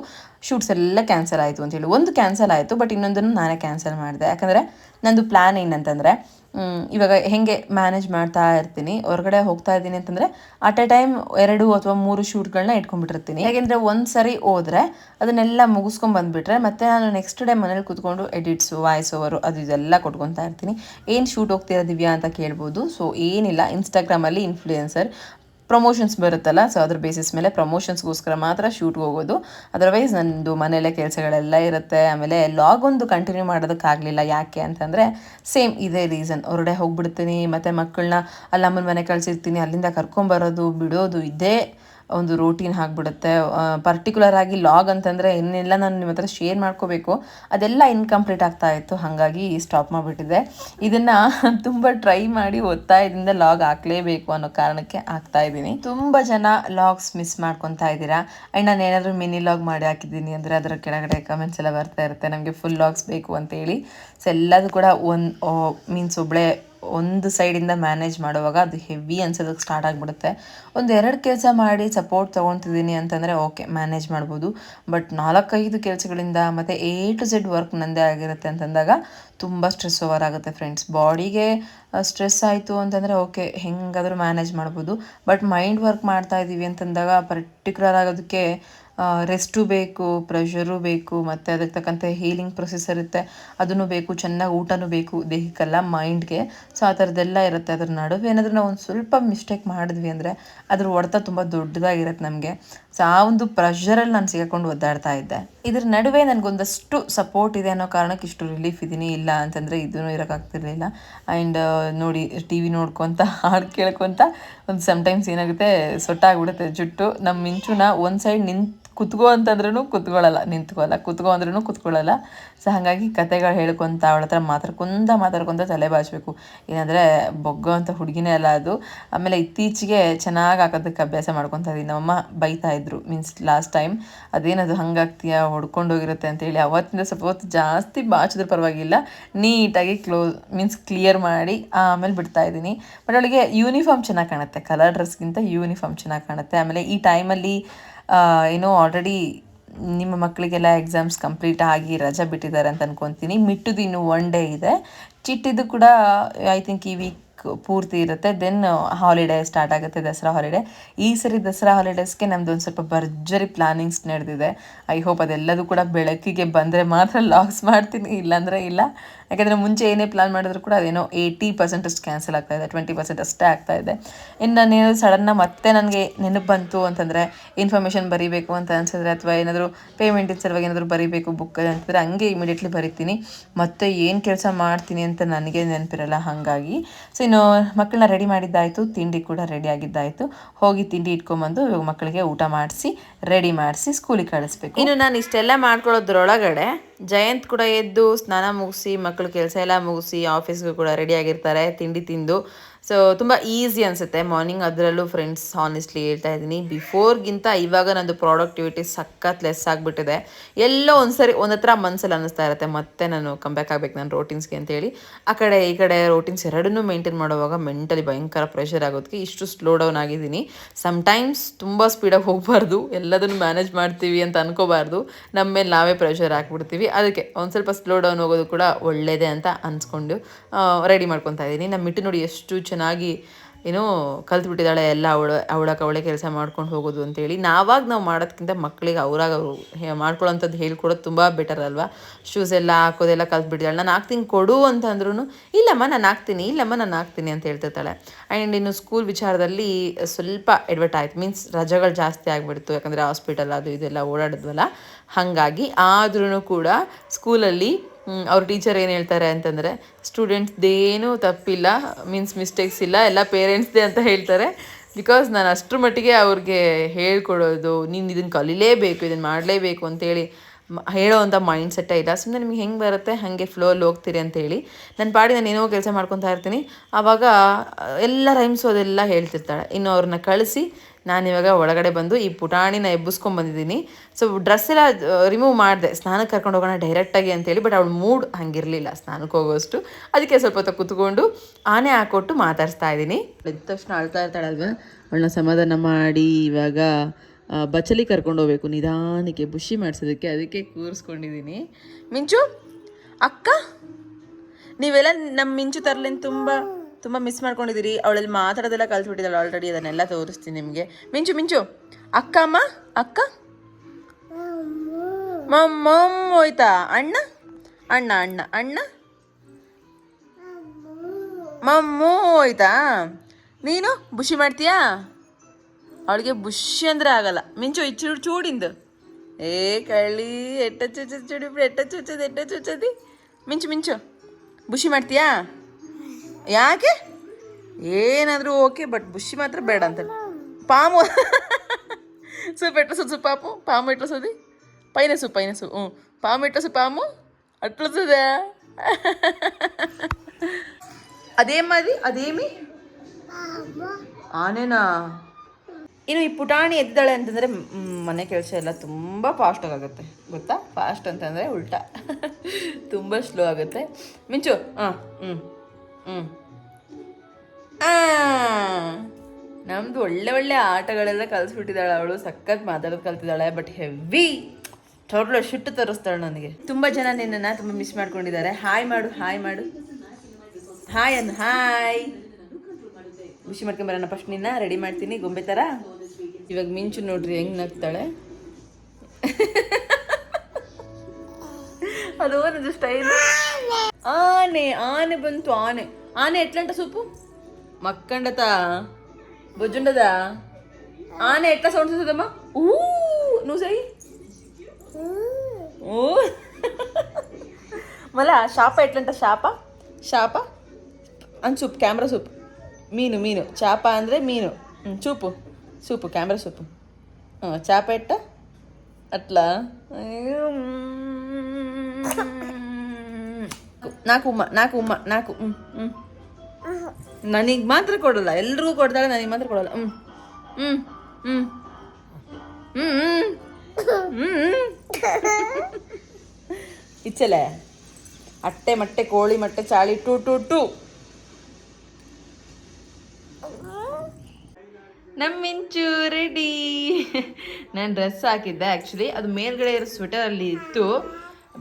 ಶೂಟ್ಸ್ ಎಲ್ಲ ಕ್ಯಾನ್ಸಲ್ ಆಯಿತು ಅಂತೇಳಿ ಒಂದು ಕ್ಯಾನ್ಸಲ್ ಆಯಿತು ಬಟ್ ಇನ್ನೊಂದನ್ನು ನಾನೇ ಕ್ಯಾನ್ಸಲ್ ಮಾಡಿದೆ. ಯಾಕಂದರೆ ನಂದು ಪ್ಲ್ಯಾನ್ ಏನಂತಂದರೆ ಇವಾಗ ಹೆಂಗೆ ಮ್ಯಾನೇಜ್ ಮಾಡ್ತಾ ಇರ್ತೀನಿ, ಹೊರಗಡೆ ಹೋಗ್ತಾ ಇದ್ದೀನಿ ಅಂತಂದರೆ ಅಟ್ ಎ ಟೈಮ್ ಎರಡು ಅಥವಾ ಮೂರು ಶೂಟ್ಗಳನ್ನ ಇಟ್ಕೊಂಡ್ಬಿಟ್ಟಿರ್ತೀನಿ. ಯಾಕೆಂದರೆ ಒಂದು ಸರಿ ಹೋದರೆ ಅದನ್ನೆಲ್ಲ ಮುಗಿಸ್ಕೊಂಡು ಬಂದುಬಿಟ್ರೆ ಮತ್ತೆ ನಾನು ನೆಕ್ಸ್ಟ್ ಡೇ ಮನೇಲಿ ಕೂತ್ಕೊಂಡು ಎಡಿಟ್ಸು ವಾಯ್ಸ್ ಓವರು ಅದು ಇದೆಲ್ಲ ಕೊಟ್ಕೊತಾ ಇರ್ತೀನಿ. ಏನು ಶೂಟ್ ಹೋಗ್ತೀರಾ ದಿವ್ಯಾ ಅಂತ ಕೇಳ್ಬೋದು. ಸೊ ಏನಿಲ್ಲ ಇನ್ಸ್ಟಾಗ್ರಾಮಲ್ಲಿ ಇನ್ಫ್ಲೂಯೆನ್ಸರ್ ಪ್ರಮೋಷನ್ಸ್ ಬರುತ್ತಲ್ಲ ಸೊ ಅದ್ರ ಬೇಸಿಸ್ ಮೇಲೆ ಪ್ರಮೋಷನ್ಸ್ಗೋಸ್ಕರ ಮಾತ್ರ ಶೂಟ್ಗೆ ಹೋಗೋದು. ಅದರ್ವೈಸ್ ನಂದು ಮನೆಯಲ್ಲೇ ಕೆಲಸಗಳೆಲ್ಲ ಇರುತ್ತೆ. ಆಮೇಲೆ ಲಾಗ್ ಒಂದು ಕಂಟಿನ್ಯೂ ಮಾಡೋದಕ್ಕಾಗಲಿಲ್ಲ. ಯಾಕೆ ಅಂತಂದರೆ ಸೇಮ್ ಇದೇ ರೀಸನ್ ಹೊರಗಡೆ ಹೋಗ್ಬಿಡ್ತೀನಿ, ಮತ್ತು ಮಕ್ಕಳನ್ನ ಅಲ್ಲಮ್ಮನ ಮನೆ ಕಳಿಸಿರ್ತೀನಿ, ಅಲ್ಲಿಂದ ಕರ್ಕೊಂಬರೋದು, ಬಿಡೋದು, ಇದೇ ಒಂದು ರೂಟೀನ್ ಆಗಿಬಿಡುತ್ತೆ. ಪರ್ಟಿಕ್ಯುಲರ್ ಆಗಿ ಲಾಗ್ ಅಂತಂದರೆ ಇನ್ನೆಲ್ಲ ನಾನು ನಿಮ್ಮ ಹತ್ರ ಶೇರ್ ಮಾಡ್ಕೋಬೇಕು. ಅದೆಲ್ಲ ಇನ್ಕಂಪ್ಲೀಟ್ ಆಗ್ತಾ ಇತ್ತು. ಹಾಗಾಗಿ ಸ್ಟಾಪ್ ಮಾಡಿಬಿಟ್ಟಿದೆ ಇದನ್ನು ತುಂಬ ಟ್ರೈ ಮಾಡಿ ಒತ್ತಾಯದಿಂದ ಲಾಗ್ ಹಾಕಲೇಬೇಕು ಅನ್ನೋ ಕಾರಣಕ್ಕೆ ಹಾಕ್ತಾ ಇದ್ದೀನಿ. ತುಂಬ ಜನ ಲಾಗ್ಸ್ ಮಿಸ್ ಮಾಡ್ಕೊತಾ ಇದ್ದೀರಾ? ಆ್ಯಂಡ್ ನಾನು ಏನಾದರೂ ಮಿನಿ ಲಾಗ್ ಮಾಡಿ ಹಾಕಿದ್ದೀನಿ ಅಂದರೆ ಅದರ ಕೆಳಗಡೆ ಕಮೆಂಟ್ಸ್ ಎಲ್ಲ ಬರ್ತಾ ಇರುತ್ತೆ. ನಮಗೆ ಫುಲ್ ಲಾಗ್ಸ್ ಬೇಕು ಅಂತೇಳಿ ಸೊ ಎಲ್ಲದೂ ಕೂಡ ಒಂದು ಮೀನ್ಸ್ ಒಬ್ಬಳೇ ಒಂದು ಸೈಡಿಂದ ಮ್ಯಾನೇಜ್ ಮಾಡುವಾಗ ಅದು ಹೆವಿ ಅನ್ಸೋದಕ್ಕೆ ಸ್ಟಾರ್ಟ್ ಆಗಿಬಿಡುತ್ತೆ. ಒಂದು ಎರಡು ಕೆಲಸ ಮಾಡಿ ಸಪೋರ್ಟ್ ತೊಗೊತಿದ್ದೀನಿ ಅಂತಂದರೆ ಓಕೆ, ಮ್ಯಾನೇಜ್ ಮಾಡ್ಬೋದು. ಬಟ್ ನಾಲ್ಕೈದು ಕೆಲಸಗಳಿಂದ ಮತ್ತು ಎ ಟು ಝೆಡ್ ವರ್ಕ್ ನಂದೇ ಆಗಿರುತ್ತೆ ಅಂತಂದಾಗ ತುಂಬ ಸ್ಟ್ರೆಸ್ ಓವರ್ ಆಗುತ್ತೆ ಫ್ರೆಂಡ್ಸ್. ಬಾಡಿಗೆ ಸ್ಟ್ರೆಸ್ ಆಯಿತು ಅಂತಂದರೆ ಓಕೆ, ಹೆಂಗಾದರೂ ಮ್ಯಾನೇಜ್ ಮಾಡ್ಬೋದು. ಬಟ್ ಮೈಂಡ್ ವರ್ಕ್ ಮಾಡ್ತಾ ಇದ್ದೀವಿ ಅಂತಂದಾಗ ಪರ್ಟಿಕ್ಯುಲರ್ ಆಗೋದಕ್ಕೆ ರೆಸ್ಟು ಬೇಕು ಪ್ರೆಷರು ಬೇಕು, ಮತ್ತು ಅದಕ್ಕೆ ತಕ್ಕಂತೆ ಹೀಲಿಂಗ್ ಪ್ರೊಸೆಸ್ ಇರುತ್ತೆ. ಅದನ್ನು ಬೇಕು, ಚೆನ್ನಾಗಿ ಊಟನೂ ಬೇಕು, ದೇಹಕ್ಕೆಲ್ಲ ಮೈಂಡ್ಗೆ ಸೊ ಆ ಥರದ್ದೆಲ್ಲ ಇರುತ್ತೆ. ಅದ್ರ ನಡುವೆ ಏನಾದರೂ ನಾವು ಒಂದು ಸ್ವಲ್ಪ ಮಿಸ್ಟೇಕ್ ಮಾಡಿದ್ವಿ ಅಂದರೆ ಅದ್ರ ಹೊಡೆತ ತುಂಬ ದೊಡ್ಡದಾಗಿರುತ್ತೆ ನಮಗೆ. ಸೊ ಆ ಒಂದು ಪ್ರೆಷರಲ್ಲಿ ನಾನು ಸಿಗಾಕೊಂಡು ಒದ್ದಾಡ್ತಾ ಇದ್ದೆ. ಇದ್ರ ನಡುವೆ ನನಗೊಂದಷ್ಟು ಸಪೋರ್ಟ್ ಇದೆ ಅನ್ನೋ ಕಾರಣಕ್ಕೆ ಇಷ್ಟು ರಿಲೀಫ್ ಇದ್ದೀನಿ. ಇಲ್ಲ ಅಂತಂದರೆ ಇದೂ ಇರೋಕ್ಕಾಗ್ತಿರಲಿಲ್ಲ. ಆ್ಯಂಡ್ ನೋಡಿ ಟಿ ವಿ ನೋಡ್ಕೊತ, ಹಾಡು ಕೇಳ್ಕೊತ, ಒಂದು ಸಮ್ಟೈಮ್ಸ್ ಏನಾಗುತ್ತೆ, ಸೊಟ್ಟಾಗ್ಬಿಡುತ್ತೆ ಜುಟ್ಟು. ನಮ್ಮ ಮಿಂಚುನ ಒಂದು ಸೈಡ್ ನಿಂತು ಕುತ್ಕೋ ಅಂತಂದ್ರೂ ಕುತ್ಕೊಳ್ಳಲ್ಲ, ನಿಂತ್ಕೊಳ್ಳಲ್ಲ, ಕುತ್ಕೋ ಅಂದ್ರೂ ಕುತ್ಕೊಳ್ಳಲ್ಲ. ಸೊ ಹಾಗಾಗಿ ಕತೆಗಳು ಹೇಳ್ಕೊತ ಅವಳ ಹತ್ರ ಮಾತಾಡ್ಕೊಂತ ಮಾತಾಡ್ಕೊತ ತಲೆ ಬಾಚಬೇಕು. ಏನಂದರೆ, ಬೊಗ್ಗೋ ಅಂತ ಹುಡುಗಿನೇ ಅಲ್ಲ ಅದು. ಆಮೇಲೆ ಇತ್ತೀಚೆಗೆ ಚೆನ್ನಾಗಿ ಹಾಕೋದಕ್ಕೆ ಅಭ್ಯಾಸ ಮಾಡ್ಕೊತಾ ಇದ್ದೀನಿ. ನಮ್ಮಮ್ಮ ಬೈತಾ ಇದ್ರು ಮೀನ್ಸ್ ಲಾಸ್ಟ್ ಟೈಮ್ ಅದೇನದು ಹಂಗಾಗ್ತೀಯ? ಹೊಡ್ಕೊಂಡೋಗಿರುತ್ತೆ ಅಂತೇಳಿ ಅವತ್ತಿಂದ ಸ್ವಲ್ಪ ಹೊತ್ತು ಜಾಸ್ತಿ ಬಾಚಿದ್ರೆ ಪರವಾಗಿಲ್ಲ. ನೀಟಾಗಿ ಕ್ಲೋಸ್ ಮೀನ್ಸ್ ಕ್ಲಿಯರ್ ಮಾಡಿ ಆಮೇಲೆ ಬಿಡ್ತಾ ಇದ್ದೀನಿ. ಬಟ್ ಅವಳಿಗೆ ಯೂನಿಫಾರ್ಮ್ ಚೆನ್ನಾಗಿ ಕಾಣುತ್ತೆ. ಕಲರ್ ಡ್ರೆಸ್ಗಿಂತ ಯೂನಿಫಾರ್ಮ್ ಚೆನ್ನಾಗಿ ಕಾಣುತ್ತೆ. ಆಮೇಲೆ ಈ ಟೈಮಲ್ಲಿ ಏನೋ ಆಲ್ರೆಡಿ ನಿಮ್ಮ ಮಕ್ಕಳಿಗೆಲ್ಲ ಎಕ್ಸಾಮ್ಸ್ ಕಂಪ್ಲೀಟ್ ಆಗಿ ರಜೆ ಬಿಟ್ಟಿದ್ದಾರೆ ಅಂತ ಅನ್ಕೊತೀನಿ. ಮಿಟ್ಟುದು ಇನ್ನು ಒನ್ ಡೇ ಇದೆ. ಚಿಟ್ಟಿದ್ದು ಕೂಡ ಐ ಥಿಂಕ್ ಈ ವೀಕ್ ಪೂರ್ತಿ ಇರುತ್ತೆ. ದೆನ್ ಹಾಲಿಡೇ ಸ್ಟಾರ್ಟ್ ಆಗುತ್ತೆ, ದಸರಾ ಹಾಲಿಡೇ ಈ ಸರಿ ದಸರಾ ಹಾಲಿಡೇಸ್ಗೆ ನಮ್ದು ಒಂದು ಸ್ವಲ್ಪ ಭರ್ಜರಿ ಪ್ಲಾನಿಂಗ್ಸ್ ನಡೆದಿದೆ. ಐ ಹೋಪ್ ಅದೆಲ್ಲದೂ ಕೂಡ ಬೆಳಕಿಗೆ ಬಂದರೆ ಮಾತ್ರ ಲಾಸ್ ಮಾಡ್ತೀನಿ, ಇಲ್ಲಾಂದರೆ ಇಲ್ಲ. ಯಾಕಂದರೆ ಮುಂಚೆ ಏನೇ ಪ್ಲಾನ್ ಮಾಡಿದ್ರು ಕೂಡ ಅದೇನೋ ಏಯ್ಟಿ ಪರ್ಸೆಂಟ್ ಅಷ್ಟು ಕ್ಯಾನ್ಸಲ್ ಆಗ್ತಾ ಇದೆ ಟ್ವೆಂಟಿ ಪರ್ಸೆಂಟ್ ಅಷ್ಟೇ ಆಗ್ತಾ ಇದೆ. ಇನ್ನು ನಾನೇನಾದ್ರು ಸಡನ್ನಾಗಿ ಮತ್ತೆ ನನಗೆ ನೆನಪು ಬಂತು ಅಂತಂದರೆ ಇನ್ಫಾರ್ಮೇಷನ್ ಬರೀಬೇಕು ಅಂತ ಅನ್ಸಿದ್ರೆ ಅಥವಾ ಏನಾದರೂ ಪೇಮೆಂಟ್ ಸಲುವಾಗಿ ಏನಾದರೂ ಬರೀಬೇಕು ಬುಕ್ ಅಂತಂದರೆ ಹಂಗೆ ಇಮಿಡಿಯೇಟ್ಲಿ ಬರಿತೀನಿ. ಮತ್ತೆ ಏನು ಕೆಲಸ ಮಾಡ್ತೀನಿ ಅಂತ ನನಗೆ ನೆನಪಿರಲ್ಲ ಹಾಗಾಗಿ. ಸೊ ಇನ್ನು ಮಕ್ಕಳನ್ನ ರೆಡಿ ಮಾಡಿದ್ದಾಯಿತು, ತಿಂಡಿ ಕೂಡ ರೆಡಿ ಆಗಿದ್ದಾಯಿತು. ಹೋಗಿ ತಿಂಡಿ ಇಟ್ಕೊಂಬಂದು ಇವಾಗ ಮಕ್ಕಳಿಗೆ ಊಟ ಮಾಡಿಸಿ ರೆಡಿ ಮಾಡಿಸಿ ಸ್ಕೂಲಿಗೆ ಕಳಿಸ್ಬೇಕು. ಇನ್ನು ನಾನು ಇಷ್ಟೆಲ್ಲ ಮಾಡ್ಕೊಳ್ಳೋದ್ರೊಳಗಡೆ ಜಯಂತ್ ಕೂಡ ಎದ್ದು ಸ್ನಾನ ಮುಗಿಸಿ ಮಕ್ಕಳು ಕೆಲಸ ಎಲ್ಲ ಮುಗಿಸಿ ಆಫೀಸ್ಗೂ ಕೂಡ ರೆಡಿ ಆಗಿರ್ತಾರೆ, ತಿಂಡಿ ತಿಂದು. ಸೊ ತುಂಬ ಈಸಿ ಅನಿಸುತ್ತೆ ಮಾರ್ನಿಂಗ್ ಅದರಲ್ಲೂ ಫ್ರೆಂಡ್ಸ್ ಹಾನೆಸ್ಟ್ಲಿ ಹೇಳ್ತಾ ಇದ್ದೀನಿ. ಬಿಫೋರ್ಗಿಂತ ಇವಾಗ ನಂದು ಪ್ರಾಡಕ್ಟಿವಿಟಿ ಸಖತ್ ಲೆಸ್ ಆಗಿಬಿಟ್ಟಿದೆ. ಎಲ್ಲೋ ಒಂದ್ಸರಿ ಒಂದು ಹತ್ರ ಮನಸ್ಸಲ್ಲಿ ಅನ್ನಿಸ್ತಾ ಇರುತ್ತೆ, ಮತ್ತೆ ನಾನು ಕಂಬ್ಯಾಕ್ ಆಗ್ಬೇಕು ನನ್ನ ರೋಟೀನ್ಸ್ಗೆ ಅಂತೇಳಿ. ಆ ಕಡೆ, ಈ ಕಡೆ ರೋಟೀನ್ಸ್ ಎರಡನ್ನೂ ಮೇಂಟೈನ್ ಮಾಡುವಾಗ ಮೆಂಟಲಿ ಭಯಂಕರ ಪ್ರೆಷರ್ ಆಗೋದಕ್ಕೆ ಇಷ್ಟು ಸ್ಲೋ ಡೌನ್ ಆಗಿದ್ದೀನಿ. ಸಮ್ಟೈಮ್ಸ್ ತುಂಬ ಸ್ಪೀಡಾಗಿ ಹೋಗಬಾರ್ದು, ಎಲ್ಲದನ್ನು ಮ್ಯಾನೇಜ್ ಮಾಡ್ತೀವಿ ಅಂತ ಅನ್ಕೋಬಾರ್ದು. ನಮ್ಮ ಮೇಲೆ ನಾವೇ ಪ್ರೆಷರ್ ಹಾಕ್ಬಿಡ್ತೀವಿ. ಅದಕ್ಕೆ ಒಂದು ಸ್ವಲ್ಪ ಸ್ಲೋ ಡೌನ್ ಹೋಗೋದು ಕೂಡ ಒಳ್ಳೆಯದೇ ಅಂತ ಅನ್ಸ್ಕೊಂಡು ರೆಡಿ ಮಾಡ್ಕೊತಾ ಇದ್ದೀನಿ. ನಮ್ಮ ಮಿಟ್ಟು ನೋಡಿ ಎಷ್ಟು ಚೆನ್ನಾಗಿ ಏನೋ ಕಲ್ತ್ಬಿಟ್ಟಿದ್ದಾಳೆ, ಎಲ್ಲ ಅವಳ ಅವಳ ಅವಳೇ ಕೆಲಸ ಮಾಡ್ಕೊಂಡು ಹೋಗೋದು ಅಂತೇಳಿ. ನಾವಾಗ ನಾವು ಮಾಡೋದಕ್ಕಿಂತ ಮಕ್ಕಳಿಗೆ ಅವ್ರಾಗ ಅವರು ಮಾಡ್ಕೊಳ್ಳೋಂಥದ್ದು ಹೇಳ್ಕೊಡೋದು ತುಂಬ ಬೆಟರ್ ಅಲ್ವಾ? ಶೂಸ್ ಎಲ್ಲ ಹಾಕೋದೆಲ್ಲ ಕಲ್ತ್ಬಿಟ್ಟಿದ್ದಾಳೆ. ನಾನು ಹಾಕ್ತೀನಿ ಕೊಡು ಅಂತಂದ್ರೂ ಇಲ್ಲಮ್ಮ ನಾನು ಹಾಕ್ತೀನಿ, ಇಲ್ಲಮ್ಮ ನಾನು ಹಾಕ್ತೀನಿ ಅಂತ ಹೇಳ್ತಿರ್ತಾಳೆ. ಆ್ಯಂಡ್ ಇನ್ನು ಸ್ಕೂಲ್ ವಿಚಾರದಲ್ಲಿ ಸ್ವಲ್ಪ ಎಡ್ವರ್ಟ್ ಆಯ್ತು. ಮೀನ್ಸ್ ರಜೆಗಳು ಜಾಸ್ತಿ ಆಗಿಬಿಡ್ತು. ಯಾಕಂದರೆ ಹಾಸ್ಪಿಟಲ್ ಅದು ಇದೆಲ್ಲ ಓಡಾಡಿದ್ವಲ್ಲ. ಹಾಗಾಗಿ ಆದ್ರೂ ಕೂಡ ಸ್ಕೂಲಲ್ಲಿ ಅವ್ರ ಟೀಚರ್ ಏನು ಹೇಳ್ತಾರೆ ಅಂತಂದರೆ ಸ್ಟೂಡೆಂಟ್ಸ್ದೇನೂ ತಪ್ಪಿಲ್ಲ ಮೀನ್ಸ್ ಮಿಸ್ಟೇಕ್ಸ್ ಇಲ್ಲ, ಎಲ್ಲ ಪೇರೆಂಟ್ಸ್ದೇ ಅಂತ ಹೇಳ್ತಾರೆ. ಬಿಕಾಸ್ ನಾನು ಅಷ್ಟರ ಮಟ್ಟಿಗೆ ಅವ್ರಿಗೆ ಹೇಳ್ಕೊಡೋದು, ನೀನು ಇದನ್ನು ಕಲೀಲೇಬೇಕು ಇದನ್ನು ಮಾಡಲೇಬೇಕು ಅಂತೇಳಿ ಹೇಳೋ ಅಂಥ ಮೈಂಡ್ ಸೆಟ್ಟೇ ಇಲ್ಲ. ಸುಮ್ಮನೆ ನಿಮ್ಗೆ ಹೆಂಗೆ ಬರುತ್ತೆ, ಹಾಗೆ ಫ್ಲೋಲ್ಲಿ ಹೋಗ್ತೀರಿ ಅಂತೇಳಿ ನನ್ನ ಪಾಡಿ ನಾನು ಏನೋ ಕೆಲಸ ಮಾಡ್ಕೊತಾ ಇರ್ತೀನಿ. ಆವಾಗ ಎಲ್ಲ ರೈಮ್ಸು ಅದೆಲ್ಲ ಹೇಳ್ತಿರ್ತಾಳೆ. ಇನ್ನು ಅವ್ರನ್ನ ಕಳಿಸಿ ನಾನಿವಾಗ ಒಳಗಡೆ ಬಂದು ಈ ಪುಟಾಣಿನ ಎಬ್ಬಿಸ್ಕೊಂಡ್ ಬಂದಿದ್ದೀನಿ. ಸೊ ಡ್ರೆಸ್ ಎಲ್ಲ ರಿಮೂವ್ ಮಾಡಿದೆ. ಸ್ನಾನಕ್ಕೆ ಕರ್ಕೊಂಡು ಹೋಗೋಣ ಡೈರೆಕ್ಟಾಗಿ ಅಂತೇಳಿ ಬಟ್ ಅವಳು ಮೂಡ್ ಹಂಗಿರಲಿಲ್ಲ ಸ್ನಾನಕ್ಕೆ ಹೋಗೋಷ್ಟು ಅದಕ್ಕೆ ಸ್ವಲ್ಪ ಹೊತ್ತು ಕುತ್ಕೊಂಡು ಆನೆ ಹಾಕೊಟ್ಟು ಮಾತಾಡಿಸ್ತಾ ಇದ್ದೀನಿ. ಎದ್ದ ತಕ್ಷಣ ಅಳ್ತಾ ಇರ್ತಾಳಲ್ವ? ಅವಳನ್ನ ಸಮಾಧಾನ ಮಾಡಿ ಇವಾಗ ಬಚಲಿ ಕರ್ಕೊಂಡು ಹೋಗ್ಬೇಕು. ನಿಧಾನಕ್ಕೆ ಬುಷಿ ಮಾಡಿಸೋದಕ್ಕೆ ಅದಕ್ಕೆ ಕೂರಿಸ್ಕೊಂಡಿದ್ದೀನಿ. ಮಿಂಚು, ಅಕ್ಕ, ನೀವೆಲ್ಲ ನಮ್ಮ ಮಿಂಚು ತರಲಿನ ತುಂಬ ತುಂಬ ಮಿಸ್ ಮಾಡ್ಕೊಂಡಿದ್ದೀರಿ ಅವಳಲ್ಲಿ ಮಾತಾಡೋದೆಲ್ಲ ಕಲ್ತ್ಬಿಟ್ಟಿದ್ದಾಳೆ ಆಲ್ರೆಡಿ ಅದನ್ನೆಲ್ಲ ತೋರಿಸ್ತೀನಿ ನಿಮಗೆ. ಮಿಂಚು ಮಿಂಚು. ಅಕ್ಕ, ಅಮ್ಮ? ಅಕ್ಕ? ಮಮ್ಮ ಹೋಯ್ತಾ? ಅಣ್ಣ? ಅಣ್ಣ ಅಣ್ಣ. ಅಣ್ಣ? ಮಮ್ಮು ಹೋಯ್ತಾ? ನೀನು? ಬುಷಿ ಮಾಡ್ತೀಯಾ? ಅವಳಿಗೆ ಬುಷಿ ಅಂದ್ರೆ ಆಗಲ್ಲ. ಮಿಂಚು ಚೂಡು, ಚೂಡಿಂದು. ಏ, ಕಳ್ಳಿ, ಎಟ್ಟ ಚುಚ್ಚದ ಚುಡಿ, ಎಟ್ಟ ಚುಚ್ಚದು ಎಟ್ಟ ಚುಚ್ಚದಿ ಮಿಂಚು ಮಿಂಚು. ಬುಷಿ ಮಾಡ್ತೀಯಾ? ಯಾಕೆ ಏನಾದರೂ ಓಕೆ ಬಟ್ ಬುಷಿ ಮಾತ್ರ ಬೇಡ ಅಂತ ಪಾಮು సూప్ ఎట్లా సూ పాము పాము ఎట్లా వస్తుంది పైన సూ పైన సూ ఊ. పాము ఎట్లా వస్తుంది పాము అట్లా వస్తుందా అదేమది అదేమి ಆನೆನಾ ಇನ್ನು ಈ ಪುಟಾಣಿ ಎದ್ದಾಳೆ ಅಂತಂದರೆ ಮನೆ ಕೆಲಸ ಎಲ್ಲ ತುಂಬ ಫಾಸ್ಟಾಗಿ ಆಗುತ್ತೆ ಗೊತ್ತಾ ಫಾಸ್ಟ್ ಅಂತಂದರೆ ಉಲ್ಟಾ ತುಂಬ ಸ್ಲೋ ಆಗುತ್ತೆ ಮಿಂಚು ಹಾಂ ಹ್ಞೂ ಹ್ಞೂ ಒಳ್ಳೆ ಒಳ್ಳೆ ಆಟಗಳೆಲ್ಲ ಕಲಿಸ್ಬಿಟ್ಟಿದ್ದಾಳೆ ಅವಳು, ಸಖತ್ ಮಾತಾಡೋದು ಕಲ್ತಿದ್ದಾಳೆ ಬಟ್ ಹೆವಿ ಟೋಟ್ಲ ಶಿಟ್ಟು ತರಿಸ್ತಾಳೆ ನನಗೆ. ತುಂಬ ಜನ ನಿನ್ನನ್ನು ತುಂಬ ಮಿಸ್ ಮಾಡ್ಕೊಂಡಿದ್ದಾರೆ. ಹಾಯ್ ಮಾಡು ಹಾಯ್ ಮಾಡು. ಹಾಯ್ ಅಂದ್ ಹಾಯ್ ಖುಷಿ ಮಾಡ್ಕೊಂಬರೋಣ ಫಸ್ಟ್ ನಿನ್ನ ರೆಡಿ ಮಾಡ್ತೀನಿ, ಗೊಂಬೆ ಥರ ಇವಾಗ ಮಿಂಚು ನೋಡ್ರಿ, ಹೆಂಗ್ ನಗ್ತಾಳೆ. ಅದು ಒಂದು ಸ್ಟೈಲ್ ಆನೆ ಆನೆ ಬಂತು ಆನೆ ಆನೆ ಎಟ್ಲಂಟ ಸೂಪು ಮಕ್ಕಂಡತ ಬೊಜ್ಜುಂಡದ ಆನೆ ಎಟ್ಲ ಸೌಂಡ್ ಸಿಗ್ತದಮ್ಮ ಊ ನೂ ಸೈ ಓ ಮಲ ಶಾಪ ಎಟ್ಲಂಟ ಶಾಪ ಶಾಪ ಅಂದ್ ಸೂಪ್ ಕ್ಯಾಮ್ರಾ ಸೂಪ್ ಮೀನು ಮೀನು ಚಾಪ ಅಂದರೆ ಮೀನು ಹ್ಞೂ ಚೂಪು ಸೂಪು ಕ್ಯಾಮ್ರಾ ಸೂಪು ಹ್ಞೂ ಚಾಪ ನಾಕುಮ್ಮ ಉಮ್ಮ, ನಾಲ್ಕು ಹ್ಞೂ ಹ್ಞೂ ನನಗೆ ಮಾತ್ರ ಕೊಡಲ್ಲ, ಎಲ್ರಿಗೂ ಕೊಡ್ತಾಳೆ ನನಗೆ ಮಾತ್ರ ಕೊಡಲ್ಲ. ಹ್ಞೂ ಹ್ಞೂ ಹ್ಞೂ ಹ್ಞೂ ಹ್ಞೂ ಇಚ್ಚಲೆ? ಅಟ್ಟೆ ಮಟ್ಟೆ, ಕೋಳಿ ಮಟ್ಟೆ, ಚಾಳಿ, ಟು ಟು ಟು. ನಮ್ಮಿಂಚು ರೆಡಿ ನಾನು ಡ್ರೆಸ್ ಹಾಕಿದ್ದೆ ಆ್ಯಕ್ಚುಲಿ ಅದು ಮೇಲ್ಗಡೆ ಇರೋ ಸ್ವೆಟರಲ್ಲಿ ಇತ್ತು.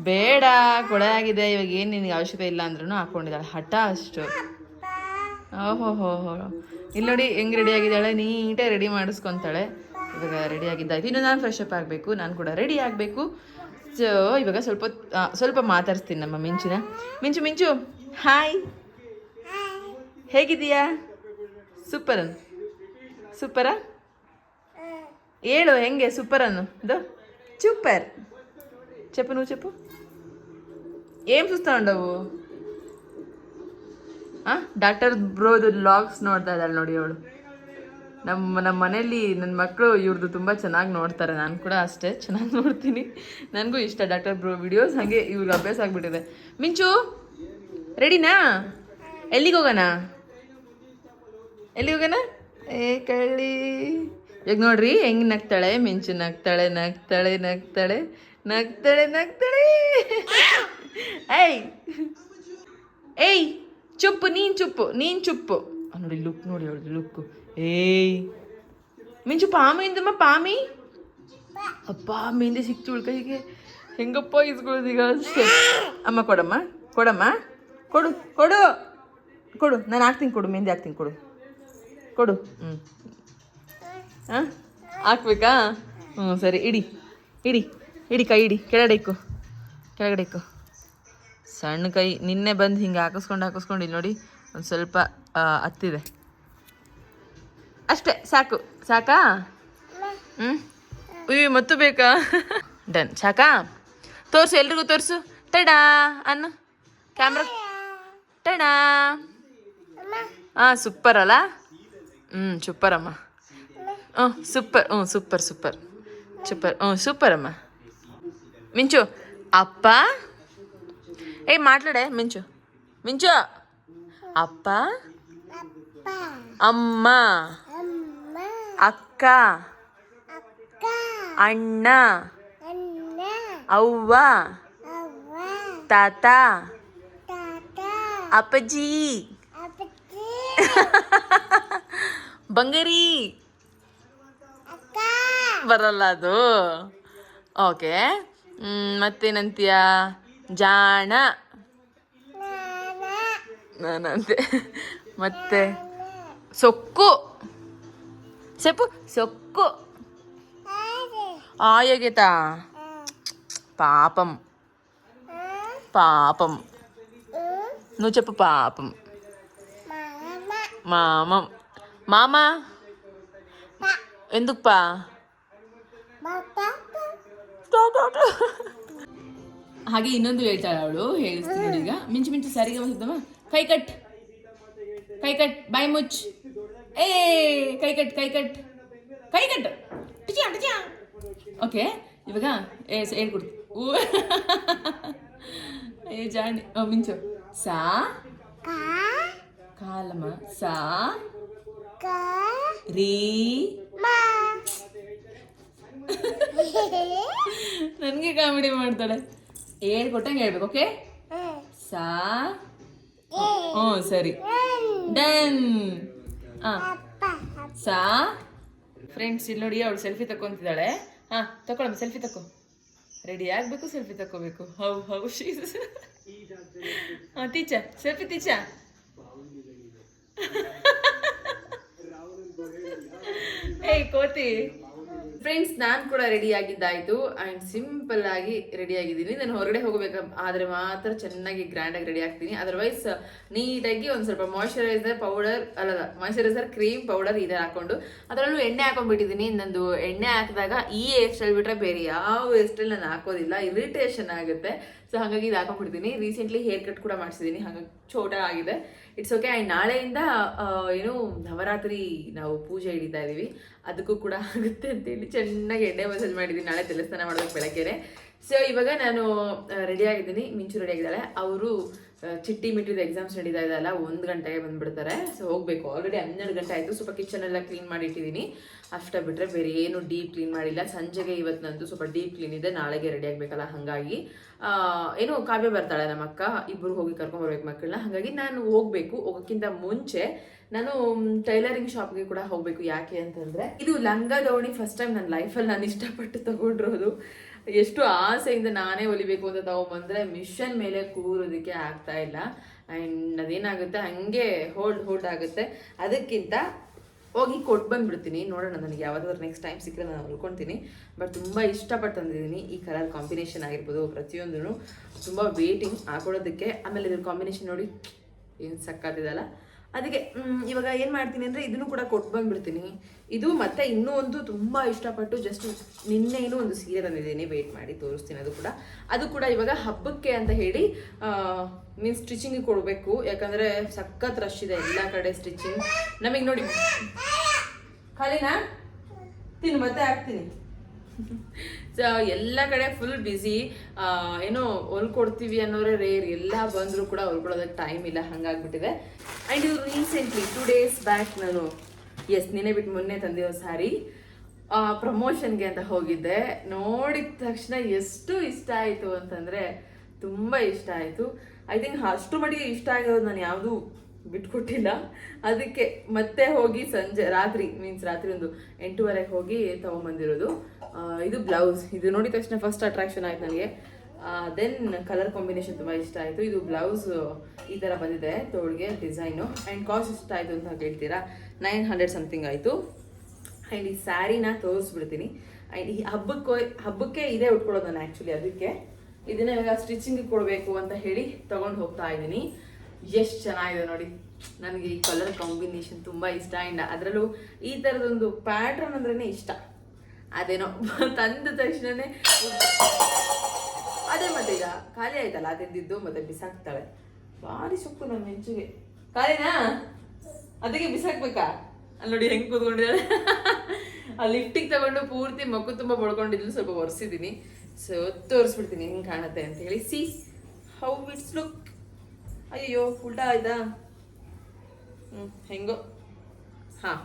ಬೇಡ ಕೊಳೆ ಆಗಿದೆ ಇವಾಗ ಏನು ನಿನಗೆ ಅವಶ್ಯಕತೆ ಇಲ್ಲ ಅಂದ್ರೂ ಹಾಕೊಂಡಿದ್ದಾಳೆ ಹಠ ಅಷ್ಟು ಓಹೋ ಹೋ ಹೋ ಇಲ್ಲಿ ನೋಡಿ ಹೆಂಗೆ ರೆಡಿ ಆಗಿದ್ದಾಳೆ ನೀಟಾಗಿ ರೆಡಿ ಮಾಡಿಸ್ಕೊತಾಳೆ ಇವಾಗ ರೆಡಿ ಆಗಿದ್ದಾಯ್ತು ಇನ್ನು ನಾನು ಫ್ರೆಶ್ ಅಪ್ ಆಗಬೇಕು ನಾನು ಕೂಡ ರೆಡಿ ಆಗಬೇಕು ಸೊ ಇವಾಗ ಸ್ವಲ್ಪ ಹೊತ್ತು- ಆ, ಸ್ವಲ್ಪ ಮಾತಾಡಿಸ್ತೀನಿ ನಮ್ಮ ಮಿಂಚಿನ ಮಿಂಚು ಮಿಂಚು ಹಾಯ್ ಹೇಗಿದೀಯಾ ಸೂಪರ್ ಅನ್ ಸೂಪರಾ ಹೇಳು ಹೆಂಗೆ ಸೂಪರ್ ಅನ್ನು ಇದು ಸೂಪರ್ చెప్పు నువ్వు చెప్పు ఏం చూస్తా ఉండవు ಡಾಕ್ಟರ್ ಬ್ರೋದು ಲಾಗ್ಸ್ ನೋಡ್ತಾ ಇದ್ದಾಳೆ ನೋಡಿ ಅವಳು ನಮ್ಮ ನಮ್ಮ ಮನೇಲಿ ನನ್ನ ಮಕ್ಕಳು ಇವ್ರದ್ದು ತುಂಬ ಚೆನ್ನಾಗಿ ನೋಡ್ತಾರೆ ನಾನು ಕೂಡ ಅಷ್ಟೇ ಚೆನ್ನಾಗಿ ನೋಡ್ತೀನಿ ನನಗೂ ಇಷ್ಟ ಡಾಕ್ಟರ್ ಬ್ರೋ ವಿಡಿಯೋಸ್ ಹಾಗೆ ಇವ್ರಿಗೆ ಅಭ್ಯಾಸ ಆಗಿಬಿಟ್ಟಿದೆ ಮಿಂಚು ರೆಡಿನಾ ಎಲ್ಲಿಗೆ ಹೋಗೋಣ ಎಲ್ಲಿ ಹೋಗೋಣ ಏ ಕಳ್ಳಿ ಈಗ ನೋಡ್ರಿ ಹೆಂಗ್ ನಗ್ತಾಳೆ ಮಿಂಚು ನಗ್ತಾಳೆ ನಗ್ತಾಳೆ ನಗ್ತಾಳೆ ನಗ್ತಾಳೆ ನಗ್ತಾಳೆ ಏಯ್ ಏಯ್ ಚುಪ್ಪು ನೀನ್ ಚುಪ್ಪು ನೀನ್ ಚುಪ್ಪು ನೋಡಿ ಲುಕ್ ನೋಡಿ ಅವಳು ಲುಕ್ಕು ಏಯ್ ಮಿಂಚು ಪಾಮಿ ಇಂದಮ್ಮ ಪಾಮಿ ಅಪ್ಪ ಮೆಹಂದಿ ಸಿಕ್ತು ಕೈಗೆ ಹೆಂಗಪ್ಪ ಇಸ್ಕೊಳ್ಳೋದು ಈಗ ಅಷ್ಟೇ ಅಮ್ಮ ಕೊಡಮ್ಮ ಕೊಡಮ್ಮ ಕೊಡು ಕೊಡು ಕೊಡು ನಾನು ಹಾಕ್ತೀನಿ ಕೊಡು ಮೆಹಂದಿ ಹಾಕ್ತೀನಿ ಕೊಡು ಕೊಡು ಹ್ಞೂ ಹಾಂ ಹಾಕ್ಬೇಕಾ ಹ್ಞೂ ಸರಿ ಇಡಿ ಇಡಿ ಇಡಿ ಕೈ ಇಡಿ ಕೆಳಗಡೆ ಇಕ್ಕು ಕೆಳಗಡೆ ಇಕ್ಕು ಸಣ್ಣ ಕೈ ನಿನ್ನೆ ಬಂದು ಹಿಂಗೆ ಹಾಕಿಸ್ಕೊಂಡು ಹಾಕಿಸ್ಕೊಂಡು ನೋಡಿ ಒಂದು ಸ್ವಲ್ಪ ಹತ್ತಿದೆ. ಅಷ್ಟೇ, ಸಾಕು. ಸಾಕಾ? ಹ್ಞೂ ಉಯ್ ಮತ್ತು ಬೇಕಾ? ಡನ್. ಸಾಕಾ? ತೋರಿಸು, ಎಲ್ರಿಗೂ ತೋರಿಸು. ಟಡಾ ಅನ್ನು. ಕ್ಯಾಮ್ರಾ ಟಡಾ ಹಾಂ ಸೂಪರ್ ಅಲ್ಲ? ಹ್ಞೂ ಅಮ್ಮ. ಹ್ಞೂ ಸೂಪರ್ ಹ್ಞೂ ಸೂಪರ್ ಸೂಪರ್ ಸೂಪರ್ ಹ್ಞೂ ಅಮ್ಮ. ಮಿಂಚು. ಅಪ್ಪ? ಏ ಮಾತಾಡೆ, ಮಿಂಚು. ಮಿಂಚು. ಅಪ್ಪ. ಅಮ್ಮ. ಅಕ್ಕ. ಅಣ್ಣ. ಅವ್ವ. ತಾತ. ಅಪ್ಪಜಿ. ಬಂಗರಿ. ಬರಲ್ಲ ಅದು. ಓಕೆ. ಮತ್ತೇನಂತೀಯ? ಜಾಣ ನಾನಂತೆ ಮತ್ತೆ ಸೊಕ್ಕು ಸೆಪ್ಪು ಸೊಕ್ಕು ಆಯೋಗ್ಯತಾ పాపం పాపం నువ్వు చెప్పు పాపం మామం మామ ఎందుకు పా ಹಾಗೆ ಇನ್ನೊಂದು ಹೇಳ್ತಾಳೆ ಅವಳು ಹೇಳಿಸ್ತೀನಿ ನೋಡಿ ಈಗ. ಮಿಂಚು ಮಿಂಚು ಸರಿಗೆ ಬಂದಿದ್ದಮ್ಮ ಕೈ ಕಟ್ ಕೈ ಕಟ್ ಬಾಯಿ ಮುಚ್ ಏ ಕೈ ಕಟ್ ಕೈ ಕಟ್ ಕೈ ಕಟ್. ಟಿಚಿಯಾ ಟಿಚಿಯಾ. ಓಕೆ ಇವಾಗ ಏ ಹೇಳ್ಕೊಡ್ತೀನಿ ಊ. ಏ ಜಾಣಿ ಓ ಮಿಂಚು. ಸಾ. ಕಾಲಮ್ಮ. ಸಾ. ರೀ. ನನಗೆ ಕಾಮಿಡಿ ಮಾಡ್ತಾಳೆ. ಹೇಳ್ಕೊಟ್ಟಂಗೆ ಹೇಳ್ಬೇಕು ಓಕೆ ಸಾ ಹ್ಞೂ ಸರಿ. ಡನ್. ಹಾಂ. ಸಾ. ಫ್ರೆಂಡ್ಸ್ ಇಲ್ಲಿ ನೋಡಿ ಅವಳು ಸೆಲ್ಫಿ ತಕೊಂತಿದ್ದಾಳೆ ಹಾಂ ತಗೊಳಮ್ಮ ಸೆಲ್ಫಿ ತಕೋ ರೆಡಿ ಆಗಬೇಕು ಸೆಲ್ಫಿ ತಕೋಬೇಕು ಹೌ ಹೌ ಶೀಸ್ ಹಾಂ ಟೀಚ ಸೆಲ್ಫಿ ಟೀಚ ಏಯ್ ಕೋತಿ. ಫ್ರೆಂಡ್ಸ್ ನಾನು ಕೂಡ ರೆಡಿ ಆಗಿದ್ದಾಯ್ತು. ಆ್ಯಂಡ್ ಸಿಂಪಲ್ ಆಗಿ ರೆಡಿ ಆಗಿದ್ದೀನಿ. ನಾನು ಹೊರಗಡೆ ಹೋಗಬೇಕು. ಆದರೆ ಮಾತ್ರ ಚೆನ್ನಾಗಿ ಗ್ರ್ಯಾಂಡಾಗಿ ರೆಡಿ ಆಗ್ತೀನಿ. ಅದರ್ವೈಸ್ ನೀಟಾಗಿ ಒಂದು ಸ್ವಲ್ಪ ಮಾಯ್ಶ್ಚರೈಸರ್ ಪೌಡರ್ ಅಲ್ಲದ ಮಾಯಶ್ಚರೈಸರ್ ಕ್ರೀಮ್ ಪೌಡರ್ ಇದೆ ಹಾಕೊಂಡು ಅದರಲ್ಲೂ ಎಣ್ಣೆ ಹಾಕೊಂಡ್ಬಿಟ್ಟಿದ್ದೀನಿ. ನಂದು ಎಣ್ಣೆ ಹಾಕಿದಾಗ ಈ ಹೇರ್ ಸ್ಟೈಲ್ ಬಿಟ್ಟರೆ ಬೇರೆ ಯಾವ ಹೇರ್ ಸ್ಟೈಲ್ ನಾನು ಹಾಕೋದಿಲ್ಲ. ಇರಿಟೇಷನ್ ಆಗುತ್ತೆ. ಸೊ ಹಾಗಾಗಿ ಇದು ಹಾಕೊಂಡ್ಬಿಡ್ತೀನಿ ರೀಸೆಂಟ್ಲಿ ಹೇರ್ ಕಟ್ ಕೂಡ ಮಾಡಿಸಿದ್ದೀನಿ ಹಾಗಾಗಿ ಛೋಟ ಆಗಿದೆ. ಇಟ್ಸ್ ಓಕೆ ಆ್ಯಂಡ್ ನಾಳೆಯಿಂದ ಏನು, ನವರಾತ್ರಿ ನಾವು ಪೂಜೆ ಹಿಡಿತಾ ಇದ್ದೀವಿ ಅದಕ್ಕೂ ಕೂಡ ಆಗುತ್ತೆ ಅಂತೇಳಿ ಚೆನ್ನಾಗಿ ಎಣ್ಣೆ ಮಸಾಜ್ ಮಾಡಿದ್ದೀನಿ ನಾಳೆ ತಲೆಸ್ನಾನ ಮಾಡೋದಕ್ಕೆ ಬೆಳಗ್ಗೆನೆ. ಸೊ ಇವಾಗ ನಾನು ರೆಡಿ ಆಗಿದ್ದೀನಿ. ಮಿಂಚು ರೆಡಿ ಆಗಿದ್ದಾಳೆ. ಅವರು ಚಿಟ್ಟಿ ಮಿಟ್ಟಿದ ಎಕ್ಸಾಮ್ಸ್ ನಡೀತಾ ಇದೆಯಲ್ಲ ಒಂದು ಗಂಟೆಗೆ ಬಂದ್ಬಿಡ್ತಾರೆ. ಸೊ ಹೋಗಬೇಕು. ಆಲ್ರೆಡಿ ಹನ್ನೆರಡು ಗಂಟೆ ಆಯಿತು. ಸ್ವಲ್ಪ ಕಿಚನ್ ಎಲ್ಲ ಕ್ಲೀನ್ ಮಾಡಿ ಇಟ್ಟಿದ್ದೀನಿ ಅಷ್ಟ ಬಿಟ್ಟರೆ ಬೇರೆ ಏನು ಡೀಪ್ ಕ್ಲೀನ್ ಮಾಡಿಲ್ಲ. ಸಂಜೆಗೆ ಇವತ್ತು ಸ್ವಲ್ಪ ಡೀಪ್ ಕ್ಲೀನ್ ಇದೆ. ನಾಳೆಗೆ ರೆಡಿ ಆಗಬೇಕಲ್ಲ, ಹಾಗಾಗಿ. ಏನು ಕಾವ್ಯ ಬರ್ತಾಳೆ ನಮ್ಮ ಅಕ್ಕ. ಇಬ್ಬರು ಹೋಗಿ ಕರ್ಕೊಂಡ್ ಬರ್ಬೇಕು ಮಕ್ಕಳನ್ನ. ಹಾಗಾಗಿ ನಾನು ಹೋಗ್ಬೇಕು. ಹೋಗೋಕ್ಕಿಂತ ಮುಂಚೆ ನಾನು ಟೈಲರಿಂಗ್ ಶಾಪ್ಗೆ ಕೂಡ ಹೋಗಬೇಕು. ಯಾಕೆ ಅಂತಂದ್ರೆ, ಇದು ಲಂಗ ದಾವಣಿ ಫಸ್ಟ್ ಟೈಮ್ ನನ್ನ ಲೈಫಲ್ಲಿ ನಾನು ಇಷ್ಟಪಟ್ಟು ತಗೊಂಡಿರೋದು. ಎಷ್ಟು ಆಸೆಯಿಂದ ನಾನೇ ಹೊಲಿಬೇಕು ಅಂತ ತಗೊಂಬಂದ್ರೆ ಮಿಷನ್ ಮೇಲೆ ಕೂರೋದಕ್ಕೆ ಆಗ್ತಾ ಇಲ್ಲ. ಆ್ಯಂಡ್ ಅದೇನಾಗುತ್ತೆ? ಹಂಗೆ ಹೋಲ್ಡ್ ಹೋಲ್ಡ್ ಆಗುತ್ತೆ. ಅದಕ್ಕಿಂತ ಹೋಗಿ ಕೊಟ್ಟು ಬಂದ್ಬಿಡ್ತೀನಿ. ನೋಡೋಣ ನನಗೆ ಯಾವ್ದಾದ್ರು ನೆಕ್ಸ್ಟ್ ಟೈಮ್ ಸಿಕ್ಕರೆ ನಾನು ಹೊಲ್ಕೊಳ್ತೀನಿ ಬಟ್ ತುಂಬ ಇಷ್ಟಪಟ್ಟು ತಂದಿದ್ದೀನಿ ಈ ಕಲರ್ ಕಾಂಬಿನೇಷನ್ ಆಗಿರ್ಬೋದು ಪ್ರತಿಯೊಂದೂ ತುಂಬ ವೇಟಿಂಗ್ ಹಾಕೊಳ್ಳೋದಕ್ಕೆ ಆಮೇಲೆ ಇದ್ರ ಕಾಂಬಿನೇಷನ್ ನೋಡಿ, ಏನು ಸಕ್ಕತ್ತಿದಲ್ಲ ಅದಕ್ಕೆ ಇವಾಗ ಏನು ಮಾಡ್ತೀನಿ ಅಂದರೆ ಇದನ್ನು ಕೂಡ ಕೊಟ್ಟು ಬಂದ್ಬಿಡ್ತೀನಿ. ಇದು ಮತ್ತೆ ಇನ್ನೂ ಒಂದು ತುಂಬ ಇಷ್ಟಪಟ್ಟು ಜಸ್ಟ್ ನಿನ್ನೆನೂ ಒಂದು ಸೀರೆ ತಂದಿದ್ದೀನಿ ವೇಟ್ ಮಾಡಿ ತೋರಿಸ್ತೀನಿ ಅದು ಕೂಡ. ಅದು ಕೂಡ ಇವಾಗ ಹಬ್ಬಕ್ಕೆ ಅಂತ ಹೇಳಿ ಮೀನ್ಸ್ ಸ್ಟಿಚಿಂಗ್ ಕೊಡಬೇಕು. ಯಾಕಂದರೆ ಸಖತ್ ರಶ್ ಇದೆ ಎಲ್ಲ ಕಡೆ ಸ್ಟಿಚಿಂಗ್ ನಮಗೆ ನೋಡಿ, ಖಾಲಿನಾ? ತಿನ್ನು, ಮತ್ತೆ ಹಾಕ್ತೀನಿ. ಸೊ ಎಲ್ಲ ಕಡೆ ಫುಲ್ ಬ್ಯುಸಿ ಏನೋ ಹೊಲ್ಕೊಡ್ತೀವಿ ಅನ್ನೋರೇ ರೇರ್ ಎಲ್ಲ ಬಂದರೂ ಕೂಡ ಹೊಲ್ಕೊಡೋದಕ್ಕೆ ಟೈಮ್ ಇಲ್ಲ. ಹಂಗಾಗ್ಬಿಟ್ಟಿದೆ. ಆ್ಯಂಡ್ ಇದು ರೀಸೆಂಟ್ಲಿ ಟೂ ಡೇಸ್ ಬ್ಯಾಕ್ ನಾನು ಎಸ್ ನಿನ್ನೆ ಬಿಟ್ಟು ಮೊನ್ನೆ ತಂದಿರೋ ಸಾರಿ ಪ್ರಮೋಷನ್ಗೆ ಅಂತ ಹೋಗಿದ್ದೆ. ನೋಡಿದ ತಕ್ಷಣ ಎಷ್ಟು ಇಷ್ಟ ಆಯಿತು ಅಂತಂದರೆ ತುಂಬ ಇಷ್ಟ ಆಯಿತು. ಐ ಥಿಂಕ್ ಅಷ್ಟು ಮಟ್ಟಿಗೆ ಇಷ್ಟ ಆಗಿರೋದು ನಾನು ಯಾವುದೂ ಬಿಟ್ಕೊಟ್ಟಿಲ್ಲ. ಅದಕ್ಕೆ ಮತ್ತೆ ಹೋಗಿ ಸಂಜೆ, ರಾತ್ರಿ ಮೀನ್ಸ್ ರಾತ್ರಿ ಒಂದು ಎಂಟೂವರೆಗೆ ಹೋಗಿ ತೊಗೊಂಬಂದಿರೋದು. ಇದು ಬ್ಲೌಸ್ ಇದು ನೋಡಿದ ತಕ್ಷಣ ಫಸ್ಟ್ ಅಟ್ರಾಕ್ಷನ್ ಆಯ್ತು ನನಗೆ. ದೆನ್ ಕಲರ್ ಕಾಂಬಿನೇಷನ್ ತುಂಬ ಇಷ್ಟ ಆಯಿತು. ಇದು ಬ್ಲೌಸ್ ಈ ಥರ ಬಂದಿದೆ. ತೋಳಿಗೆ ಡಿಸೈನು ಆ್ಯಂಡ್ ಕಾಸ್ಟ್ ಇಷ್ಟ ಆಯಿತು ಅಂತ ಹೇಳ್ತೀರಾ? ನೈನ್ ಹಂಡ್ರೆಡ್ ಸಮಥಿಂಗ್ ಆಯಿತು. ಆ್ಯಂಡ್ ಈ ಸ್ಯಾರಿನ ತೋರಿಸ್ಬಿಡ್ತೀನಿ. ಆ್ಯಂಡ್ ಈ ಹಬ್ಬಕ್ಕೆ ಹಬ್ಬಕ್ಕೆ ಇದೇ ಉಟ್ಕೊಳ್ಳೋದು ನಾನು ಆ್ಯಕ್ಚುಲಿ ಅದಕ್ಕೆ. ಇದನ್ನ ಇವಾಗ ಸ್ಟಿಚಿಂಗ್ ಕೊಡಬೇಕು ಅಂತ ಹೇಳಿ ತಗೊಂಡು ಹೋಗ್ತಾ ಇದ್ದೀನಿ. ಎಷ್ಟು ಚೆನ್ನಾಗಿದೆ ನೋಡಿ. ನನಗೆ ಈ ಕಲರ್ ಕಾಂಬಿನೇಷನ್ ತುಂಬ ಇಷ್ಟ. ಆ್ಯಂಡ್ ಅದರಲ್ಲೂ ಈ ಥರದೊಂದು ಪ್ಯಾಟ್ರನ್ ಅಂದ್ರೇ ಇಷ್ಟ. ಅದೇನೋ ತಂದ ತಕ್ಷಣನೇ ಅದೇ ಮತ್ತೆ ಈಗ ಖಾಲಿ ಆಯ್ತಲ್ಲ ಅದಿದ್ದು ಮತ್ತೆ ಬಿಸಾಕ್ತಾಳೆ. ಭಾರಿ ಸೊಕ್ಕು ನನ್ನ ಮೆಂಚುಗೆ ಖಾಲಿನಾ? ಅದಕ್ಕೆ ಬಿಸಾಕ್ಬೇಕಾ? ಅಲ್ಲಿ ನೋಡಿ ಹೆಂಗೆ ಕೂತ್ಕೊಂಡಿದ್ದಾಳೆ. ಆ ಲಿಫ್ಟಿಗೆ ತಗೊಂಡು ಪೂರ್ತಿ ಮಗು ತುಂಬ ಬಳ್ಕೊಂಡಿದ್ಲು ಸ್ವಲ್ಪ ಒರೆಸಿದ್ದೀನಿ ಸೊ, ತೋರಿಸ್ಬಿಡ್ತೀನಿ ಹೆಂಗೆ ಕಾಣುತ್ತೆ ಅಂತ ಹೇಳಿ. ಸಿ ಹೌ ಇಟ್ಸ್ ಲುಕ್ ಅಯ್ಯೋ ಉಲ್ಟಾ ಆಯ್ತಾ? ಹ್ಞೂ ಹೆಂಗೋ? ಹಾಂ.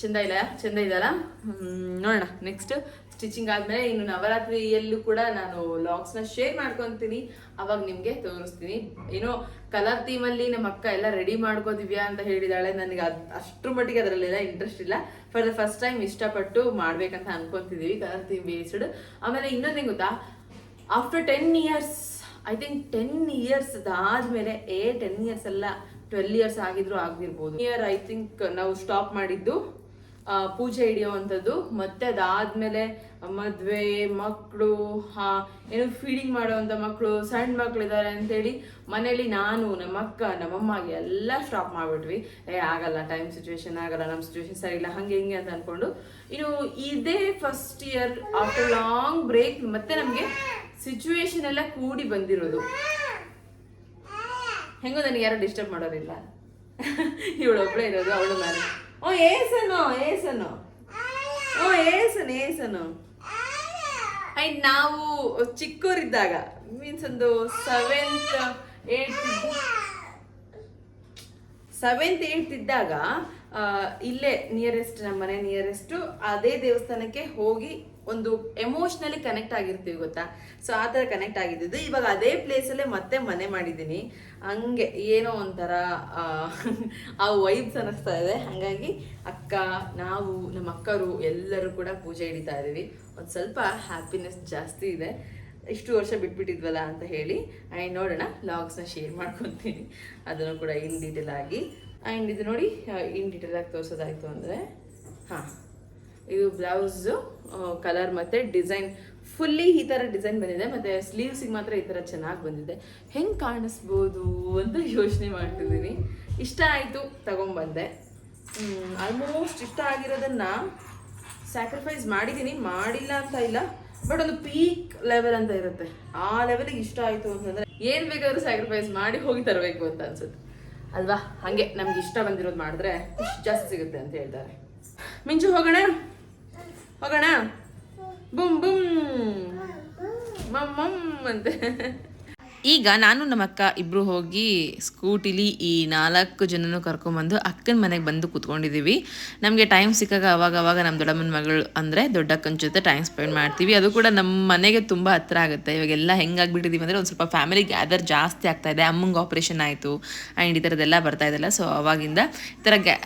ಚಂದ ಇಲ್ಲ ಚಂದ ಇದಲ್ಲ ಹ್ಮ್, ನೋಡೋಣ ನೆಕ್ಸ್ಟ್ ಸ್ಟಿಚಿಂಗ್ ಆದಮೇಲೆ ಇನ್ನು ನವರಾತ್ರಿಯಲ್ಲೂ ಕೂಡ ನಾನು ಲಾಗ್ಸ್ನ ಶೇರ್ ಮಾಡ್ಕೊತೀನಿ. ಅವಾಗ ನಿಮಗೆ ತೋರಿಸ್ತೀನಿ. ಏನೋ ಕಲರ್ ಥೀಮಲ್ಲಿ ನಮ್ಮ ಅಕ್ಕ ಎಲ್ಲ ರೆಡಿ ಮಾಡ್ಕೋದಿವ್ಯಾ ಅಂತ ಹೇಳಿದಾಳೆ. ನನಗೆ ಅದು ಅಷ್ಟ್ರ ಮಟ್ಟಿಗೆ ಅದರಲ್ಲೆಲ್ಲ ಇಂಟ್ರೆಸ್ಟ್ ಇಲ್ಲ. ಫಾರ್ ದ ಫಸ್ಟ್ ಟೈಮ್ ಇಷ್ಟಪಟ್ಟು ಮಾಡ್ಬೇಕಂತ ಅನ್ಕೊಂತಿದೀವಿ ಕಲರ್ ಥೀಮ್ ಬೇಸ್ಡ್ ಆಮೇಲೆ ಇನ್ನೊಂದೇನು ಗೊತ್ತಾ? After ten years I think ten years ಆದ್ಮೇಲೆ ಏ ಟೆನ್ ಇಯರ್ಸ್ ಎಲ್ಲ ಟ್ವೆಲ್ ಇಯರ್ಸ್ ಆಗಿದ್ರು ಆಗಿರ್ಬೋದು ಇಯರ್ ಐ ಥಿಂಕ್ ನಾವು ಸ್ಟಾಪ್ ಮಾಡಿದ್ದು ಪೂಜೆ ಹಿಡಿಯುವಂಥದ್ದು. ಮತ್ತೆ ಅದಾದ್ಮೇಲೆ, ಮದ್ವೆ ಮಕ್ಕಳು ಹಾ, ಏನು ಫೀಡಿಂಗ್ ಮಾಡೋವಂಥ ಮಕ್ಕಳು ಸಣ್ಣ ಮಕ್ಕಳಿದ್ದಾರೆ ಅಂತೇಳಿ, ಮನೇಲಿ ನಾನು, ನಮ್ಮ ಅಕ್ಕ ನಮ್ಮಮ್ಮಗೆ ಎಲ್ಲ ಸ್ಟಾಪ್ ಮಾಡ್ಬಿಟ್ವಿ. ಏ, ಆಗಲ್ಲ ಟೈಮ್ ಸಿಚುವೇಶನ್ ಆಗಲ್ಲ, ನಮ್ಮ ಸಿಚುವೇಶನ್ ಸರಿ ಇಲ್ಲ, ಹಂಗೆ ಹಿಂಗೆ ಅಂತ ಅಂದ್ಕೊಂಡು ಇನ್ನು ಇದೇ first year after long break ಮತ್ತೆ ನಮಗೆ ಸಿಚುವೇಶನ್ ಎಲ್ಲ ಕೂಡಿ ಬಂದಿರೋದು. ಹೆಂಗೋ ನನಗೆ ಯಾರು ಡಿಸ್ಟರ್ಬ್ ಮಾಡೋರಿಲ್ಲ. ಇವಳೊಬ್ಳೆ ಇರೋದು, ಅವಳು ನಾನು ಓ, ಏಸನು ಏಸನು. ಓ, ಏಸನು ಏಸನು. ಐ, ನಾವು ಚಿಕ್ಕವರಿದ್ದಾಗ ಮೀನ್ಸ್ ಒಂದು ಸೆವೆಂತ್ ಏಟ್ ಸೆವೆಂತ್ ಏಟ್ ಇದ್ದಾಗ ಇಲ್ಲೇ ನಿಯರೆಸ್ಟ್ ನಮ್ಮ ಮನೆ ನಿಯರೆಸ್ಟು ಅದೇ ದೇವಸ್ಥಾನಕ್ಕೆ ಹೋಗಿ ಒಂದು ಎಮೋಷ್ನಲಿ ಕನೆಕ್ಟ್ ಆಗಿರ್ತೀವಿ ಗೊತ್ತಾ? ಸೊ ಆ ಥರ ಕನೆಕ್ಟ್ ಆಗಿದ್ದಿದ್ದು ಇವಾಗ ಅದೇ ಪ್ಲೇಸಲ್ಲೇ ಮತ್ತೆ ಮನೆ ಮಾಡಿದ್ದೀನಿ. ಹಂಗೆ ಏನೋ ಒಂಥರ ಆ, ವೈಬ್ಸ್ ಅನ್ನಿಸ್ತಾ ಇದೆ. ಹಾಗಾಗಿ ಅಕ್ಕ ನಾವು ನಮ್ಮ ಅಕ್ಕರು ಎಲ್ಲರೂ ಕೂಡ ಪೂಜೆ ಹಿಡಿತಾ ಇದ್ದೀವಿ. ಒಂದು ಸ್ವಲ್ಪ ಹ್ಯಾಪಿನೆಸ್ ಜಾಸ್ತಿ ಇದೆ. ಇಷ್ಟು ವರ್ಷ ಬಿಟ್ಬಿಟ್ಟಿದ್ವಲ್ಲ ಅಂತ ಹೇಳಿ. ಆ್ಯಂಡ್ ನೋಡೋಣ ಲಾಗ್ಸ್ನ ಶೇರ್ ಮಾಡ್ಕೊತೀನಿ. ಅದನ್ನು ಕೂಡ ಇನ್ ಡೀಟೇಲ್ ಆಗಿ. ಆ್ಯಂಡ್ ಇದು ನೋಡಿ ಇನ್ ಡೀಟೇಲ್ ಆಗಿ ತೋರಿಸೋದಾಯಿತು ಅಂದರೆ ಹಾಂ. ಇದು ಬ್ಲೌಸು ಕಲರ್ ಮತ್ತು ಡಿಸೈನ್. ಫುಲ್ಲಿ ಈ ಥರ ಡಿಸೈನ್ ಬಂದಿದೆ, ಮತ್ತು ಸ್ಲೀವ್ಸಿಗೆ ಮಾತ್ರ ಈ ಥರ ಚೆನ್ನಾಗಿ ಬಂದಿದೆ. ಹೆಂಗೆ ಕಾಣಿಸ್ಬೋದು ಅಂತ ಯೋಚನೆ ಮಾಡ್ತಿದ್ದೀನಿ. ಇಷ್ಟ ಆಯಿತು, ತಗೊಂಬಂದೆ. ಆಲ್ಮೋಸ್ಟ್ ಇಷ್ಟ ಆಗಿರೋದನ್ನು ಸ್ಯಾಕ್ರಿಫೈಸ್ ಮಾಡಿದ್ದೀನಿ ಮಾಡಿಲ್ಲ ಅಂತ ಇಲ್ಲ ಬಟ್ ಒಂದು ಪೀಕ್ ಲೆವೆಲ್ ಅಂತ ಇರುತ್ತೆ. ಆ ಲೆವೆಲಿಗೆ ಇಷ್ಟ ಆಯಿತು ಅಂತಂದ್ರೆ ಏನು ಬೇಕಾದ್ರೂ ಸ್ಯಾಕ್ರಿಫೈಸ್ ಮಾಡಿ ಹೋಗಿ ತರಬೇಕು ಅಂತ ಅನ್ಸುತ್ತೆ. ಅಲ್ವಾ? ಹಾಗೆ ನಮ್ಗೆ ಇಷ್ಟ ಬಂದಿರೋದು ಮಾಡಿದ್ರೆ ಜಾಸ್ತಿ ಸಿಗುತ್ತೆ ಅಂತ ಹೇಳ್ತಾರೆ. ಮಿಂಚು ಹೋಗೋಣ? ಹೋಗೋಣ? ಬುಮ್ ಬುಮ್ ಮಮ್ ಮಮ್ ಅಂತೆ. ಈಗ ನಾನು ನಮ್ಮ ಅಕ್ಕ ಇಬ್ಬರು ಹೋಗಿ ಸ್ಕೂಟಿಲಿ ಈ ನಾಲ್ಕು ಜನನು ಕರ್ಕೊಂಬಂದು ಅಕ್ಕನ ಮನೆಗೆ ಬಂದು ಕೂತ್ಕೊಂಡಿದ್ದೀವಿ ನಮಗೆ ಟೈಮ್ ಸಿಕ್ಕಾಗ ಅವಾಗ ಅವಾಗ ನಮ್ಮ ದೊಡ್ಡಮ್ಮನ ಮಗಳು ಅಂದರೆ ದೊಡ್ಡಕ್ಕನ ಜೊತೆ ಟೈಮ್ ಸ್ಪೆಂಡ್ ಮಾಡ್ತೀವಿ. ಅದು ಕೂಡ ನಮ್ಮ ಮನೆಗೆ ತುಂಬ ಹತ್ರ ಆಗುತ್ತೆ. ಇವಾಗೆಲ್ಲ ಹೆಂಗಾಗ್ಬಿಟ್ಟಿದ್ದೀವಿ ಅಂದರೆ ಒಂದು ಸ್ವಲ್ಪ ಫ್ಯಾಮಿಲಿ ಗ್ಯಾದರ್ ಜಾಸ್ತಿ ಆಗ್ತಾ ಇದೆ. ಅಮ್ಮಂಗೆ ಆಪ್ರೇಷನ್ ಆಯಿತು. ಆ್ಯಂಡ್ ಈ ಥರದ್ದೆಲ್ಲ ಬರ್ತಾ ಇದೆಲ್ಲ. ಸೊ ಅವಾಗಿಂದ ಈ ಥರ ಗ್ಯಾ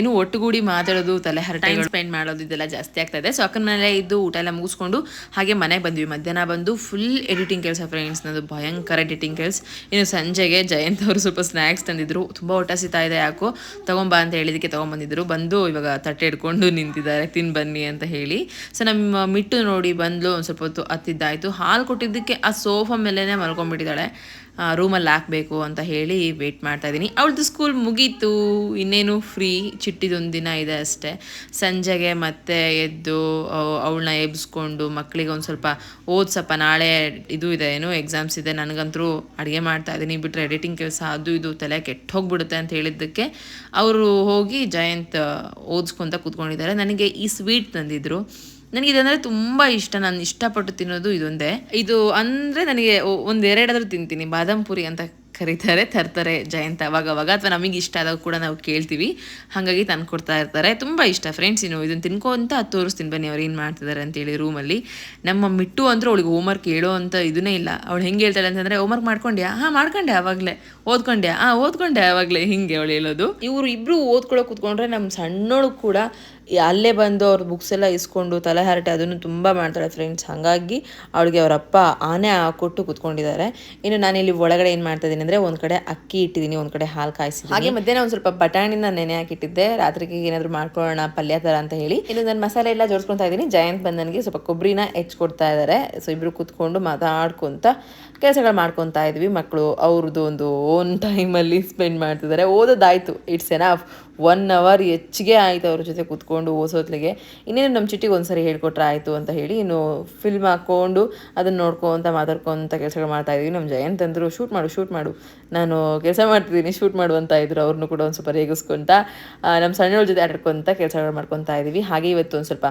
ಏನು ಒಟ್ಟುಗೂಡಿ ಮಾತಾಡೋದು, ತಲೆ ಟೈಮ್ ಸ್ಪೆಂಡ್ ಮಾಡೋದು ಇದೆಲ್ಲ ಜಾಸ್ತಿ ಆಗ್ತಾ ಇದೆ. ಸೊ ಅಕ್ಕನ ಮನೆ ಇದ್ದು ಊಟ ಎಲ್ಲ ಮುಗಿಸ್ಕೊಂಡು ಹಾಗೆ ಮನೆಗೆ ಬಂದ್ವಿ. ಮಧ್ಯಾಹ್ನ ಬಂದು ಫುಲ್ ಎಡಿಟಿಂಗ್ ಕೆಲಸ ಫ್ರೆಂಡ್ಸ್ ನದು ಭಯಂಕರ ಎಡಿಟಿಂಗ್ ಕೆಲಸ ಇನ್ನು ಸಂಜೆಗೆ ಜಯಂತ್ ಅವರು ಸ್ವಲ್ಪ ಸ್ನ್ಯಾಕ್ಸ್ ತಂದಿದ್ರು. ತುಂಬ ಊಟ ಸಿಗ್ತಾ ಇದೆ ಯಾಕೋ. ತಗೊಂಬಾ ಅಂತ ಹೇಳಿದಕ್ಕೆ ತೊಗೊಂಬಂದಿದ್ರು. ಬಂದು ಇವಾಗ ತಟ್ಟೆ ಹಿಡ್ಕೊಂಡು ನಿಂತಿದ್ದಾರೆ. ತಿನ್ ಬನ್ನಿ ಅಂತ ಹೇಳಿ. ಸೊ ನಮ್ಮ ಮಿಟ್ಟು ನೋಡಿ ಬಂದ್ಲು. ಒಂದು ಸ್ವಲ್ಪ ಹೊತ್ತು ಹತ್ತಿದ್ದಾಯಿತು. ಹಾಲು ಕೊಟ್ಟಿದ್ದಕ್ಕೆ ಆ ಸೋಫಾ ಮೇಲೇ ಮಲ್ಕೊಂಡ್ಬಿಟ್ಟಿದ್ದಾಳೆ. ರೂಮಲ್ಲಿ ಹಾಕಬೇಕು ಅಂತ ಹೇಳಿ ವೇಟ್ ಮಾಡ್ತಾ ಇದ್ದೀನಿ. ಅವಳದು ಸ್ಕೂಲ್ ಮುಗೀತು. ಇನ್ನೇನು ಫ್ರೀ ಚಿಟ್ಟಿದೊಂದು ದಿನ ಇದೆ ಅಷ್ಟೇ. ಸಂಜೆಗೆ ಮತ್ತೆ ಎದ್ದು ಅವಳನ್ನ ಎಬ್ಸ್ಕೊಂಡು ಮಕ್ಕಳಿಗೆ ಒಂದು ಸ್ವಲ್ಪ ಓದ್ಸಪ್ಪ. ನಾಳೆ ಇದು ಇದೆ, ಏನು ಎಕ್ಸಾಮ್ಸ್ ಇದೆ. ನನಗಂತರೂ ಅಡುಗೆ ಮಾಡ್ತಾ ಇದ್ದೀನಿ. ಬಿಟ್ಟರೆ ಎಡಿಟಿಂಗ್ ಕೆಲಸ ಅದು ಇದು ತಲೆ ಕೆಟ್ಟ ಹೋಗ್ಬಿಡುತ್ತೆ ಅಂತ ಹೇಳಿದ್ದಕ್ಕೆ ಅವರು ಹೋಗಿ ಜಯಂತ್ ಓದಿಸ್ಕೊಂತ ಕೂತ್ಕೊಂಡಿದ್ದಾರೆ. ನನಗೆ ಈ ಸ್ವೀಟ್ ತಂದಿದ್ರು. ನನಗೆ ಇದಂದರೆ ತುಂಬ ಇಷ್ಟ. ನಾನು ಇಷ್ಟಪಟ್ಟು ತಿನ್ನೋದು ಇದೊಂದೇ. ಇದು ಅಂದರೆ ನನಗೆ ಒಂದೆರಡಾದರೂ ತಿಂತೀನಿ. ಬಾದಾಮ್ ಪುರಿ ಅಂತ ಕರೀತಾರೆ, ತರ್ತಾರೆ ಜಯಂತ ಅವಾಗ ಅವಾಗ ಅಥವಾ ನಮಗೆ ಇಷ್ಟ ಆದಾಗ ಕೂಡ ನಾವು ಕೇಳ್ತೀವಿ. ಹಾಗಾಗಿ ತಂದು ಕೊಡ್ತಾ ಇರ್ತಾರೆ. ತುಂಬ ಇಷ್ಟ. ಫ್ರೆಂಡ್ಸ್ ಇನ್ನು ಇದನ್ನು ತಿನ್ಕೊಂತ ಅದು ತೋರಿಸ್ತೀನಿ. ಬನ್ನಿ ಅವ್ರು ಏನು ಮಾಡ್ತಿದ್ದಾರೆ ಅಂತೇಳಿ ರೂಮಲ್ಲಿ ನಮ್ಮ ಮಿಟ್ಟು ಅಂದರೂ ಅವಳಿಗೆ ಹೋಮ್ವರ್ಕ್ ಹೇಳೋ ಅಂತ ಇದನ್ನೇ ಇಲ್ಲ. ಅವಳು ಹೆಂಗೆ ಹೇಳ್ತಾಳೆ ಅಂತಂದರೆ ಹೋಮ್ವರ್ಕ್ ಮಾಡ್ಕೊಂಡ್ಯಾ? ಹಾಂ, ಮಾಡ್ಕೊಂಡೆ ಆವಾಗಲೇ ಓದ್ಕೊಂಡ್ಯಾ? ಹಾಂ, ಓದ್ಕೊಂಡೆ ಆವಾಗಲೇ ಹಿಂಗೆ ಅವಳು ಹೇಳೋದು. ಇವರು ಇಬ್ಬರು ಓದ್ಕೊಳ್ಳೋ ಕೂತ್ಕೊಂಡ್ರೆ ನಮ್ಮ ಸಣ್ಣೋಳು ಕೂಡ ಅಲ್ಲೇ ಬಂದು ಅವ್ರ ಬುಕ್ಸ್ ಎಲ್ಲ ಇಸ್ಕೊಂಡು ತಲೆ ಹರಟೆ ಅದನ್ನು ತುಂಬ ಮಾಡ್ತಾಳೆ ಫ್ರೆಂಡ್ಸ್ ಹಾಗಾಗಿ ಅವಳಿಗೆ ಅವರ ಅಪ್ಪ ಆನೆ ಕೊಟ್ಟು ಕೂತ್ಕೊಂಡಿದ್ದಾರೆ. ಇನ್ನು ನಾನು ಇಲ್ಲಿ ಒಳಗಡೆ ಏನು ಮಾಡ್ತಾ ಇದ್ದೀನಿ ಅಂದರೆ ಒಂದು ಕಡೆ ಅಕ್ಕಿ ಇಟ್ಟಿದ್ದೀನಿ, ಒಂದು ಕಡೆ ಹಾಲು ಕಾಯಿಸಿ ಹಾಗೆ ಮಧ್ಯಾಹ್ನ ಒಂದು ಸ್ವಲ್ಪ ಬಟಾಣಿನ ನೆನೆ ಹಾಕಿಟ್ಟಿದ್ದೆ. ರಾತ್ರಿಗೆ ಏನಾದರೂ ಮಾಡ್ಕೊಳ್ಳೋಣ, ಪಲ್ಯ ಥರ ಅಂತ ಹೇಳಿ. ಇನ್ನು ನಾನು ಮಸಾಲೆ ಎಲ್ಲ ಜೋಡಿಸ್ಕೊತಾ ಇದ್ದೀನಿ. ಜಯಂತ್ ಬಂದು ನನಗೆ ಸ್ವಲ್ಪ ಕೊಬ್ಬರಿನ ಹೆಚ್ಕೊಡ್ತಾ ಇದ್ದಾರೆ. ಸೊ ಇಬ್ಬರು ಕುತ್ಕೊಂಡು ಮಾತಾಡ್ಕೊಂತ ಕೆಲಸಗಳು ಮಾಡ್ಕೊತಾ ಇದ್ವಿ. ಮಕ್ಕಳು ಅವ್ರದ್ದು ಒಂದು ಓನ್ ಟೈಮಲ್ಲಿ ಸ್ಪೆಂಡ್ ಮಾಡ್ತಿದ್ದಾರೆ. ಓದೋದಾಯ್ತು. ಇಟ್ಸ್ ಎನಫ್ ಒನ್ ಅವರ್ ಹೆಚ್ಚಿಗೆ ಆಯಿತು ಅವ್ರ ಜೊತೆ ಕೂತ್ಕೊಂಡು ಓಸೋತ್ಲಿಗೆ. ಇನ್ನೇನು ನಮ್ಮ ಚಿಟ್ಟಿಗೆ ಒಂದ್ಸರಿ ಹೇಳ್ಕೊಟ್ರೆ ಆಯಿತು ಅಂತ ಹೇಳಿ ಇನ್ನು ಫಿಲ್ಮ್ ಹಾಕ್ಕೊಂಡು ಅದನ್ನು ನೋಡ್ಕೊಂತ ಮಾತಾಡ್ಕೊತ ಕೆಲಸಗಳು ಮಾಡ್ತಾ ಇದ್ವಿ. ನಮ್ಮ ಜಯಂತ್ ಅಂದರು ಶೂಟ್ ಮಾಡು ಶೂಟ್ ಮಾಡು. ನಾನು ಕೆಲಸ ಮಾಡ್ತಿದ್ದೀನಿ ಶೂಟ್ ಮಾಡುವಂತ ಇದ್ರು, ಅವ್ರನ್ನೂ ಕೂಡ ಒಂದು ಸ್ವಲ್ಪ ರೇಗಿಸ್ಕೊಂತ ನಮ್ಮ ಸಣ್ಣವ್ರ ಜೊತೆ ಆಟಾಡ್ಕೊತ ಕೆಲಸಗಳು ಮಾಡ್ಕೊತಾ ಇದ್ದೀವಿ ಹಾಗೆ ಇವತ್ತು ಒಂದು ಸ್ವಲ್ಪ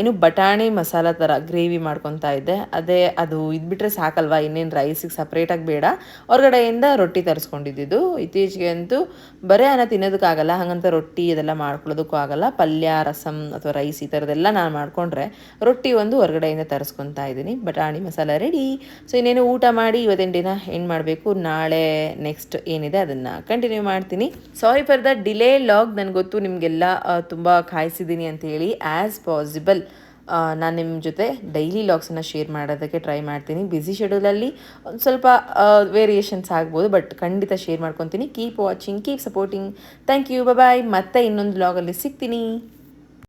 ಏನು ಬಟಾಣಿ ಮಸಾಲ ಥರ ಗ್ರೇವಿ ಮಾಡ್ಕೊತಾ ಇದ್ದೆ. ಅದೇ, ಅದು ಇದ್ಬಿಟ್ರೆ ಸಾಕಲ್ವಾ? ಇನ್ನೇನು ರೈಸಿಗೆ ಸಪ್ರೇಟಾಗಿ ಬೇಡ. ಹೊರಗಡೆಯಿಂದ ರೊಟ್ಟಿ ತರಿಸ್ಕೊಂಡಿದ್ದು ಇತ್ತೀಚೆಗೆ ಅಂತೂ ಬರೀ ಅನ್ನ ತಿನ್ನೋದಕ್ಕಾಗಲ್ಲ ಹಾಗಂತ ರೊಟ್ಟಿ ಇದೆಲ್ಲ ಮಾಡ್ಕೊಳ್ಳೋದಕ್ಕೂ ಆಗಲ್ಲ. ಪಲ್ಯ ರಸಮ್ ಅಥವಾ ರೈಸ್ ಈ ಥರದ್ದೆಲ್ಲ ನಾನು ಮಾಡಿಕೊಂಡ್ರೆ ರೊಟ್ಟಿ ಒಂದು ಹೊರಗಡೆಯಿಂದ ತರಿಸ್ಕೊತಾ ಇದ್ದೀನಿ ಬಟಾಣಿ ಮಸಾಲ ರೆಡಿ ಸೊ ಇನ್ನೇನು ಊಟ ಮಾಡಿ ಇವತ್ತಿನ ದಿನ ಏನು ಮಾಡಬೇಕು? ನಾಳೆ ನೆಕ್ಸ್ಟ್ ಏನಿದೆ ಅದನ್ನು ಕಂಟಿನ್ಯೂ ಮಾಡ್ತೀನಿ. Sorry for the delay log ನನಗೆ ಗೊತ್ತು ನಿಮಗೆಲ್ಲ ತುಂಬ ಕಾಯಿಸಿದ್ದೀನಿ ಅಂತೇಳಿ ಆ್ಯಸ್ ಪಾಸಿಬಲ್ ನಾನು ನಿಮ್ಮ ಜೊತೆ ಡೈಲಿ ಲಾಗ್ಸನ್ನು ಶೇರ್ ಮಾಡೋದಕ್ಕೆ ಟ್ರೈ ಮಾಡ್ತೀನಿ. ಬ್ಯುಸಿ ಶೆಡ್ಯೂಲಲ್ಲಿ ಒಂದು ಸ್ವಲ್ಪ ವೇರಿಯೇಷನ್ಸ್ ಆಗ್ಬೋದು ಬಟ್ ಖಂಡಿತ ಶೇರ್ ಮಾಡ್ಕೊತೀನಿ. Keep watching keep supporting thank you bye ಮತ್ತೆ ಇನ್ನೊಂದು ಲಾಗಲ್ಲಿ ಸಿಗ್ತೀನಿ.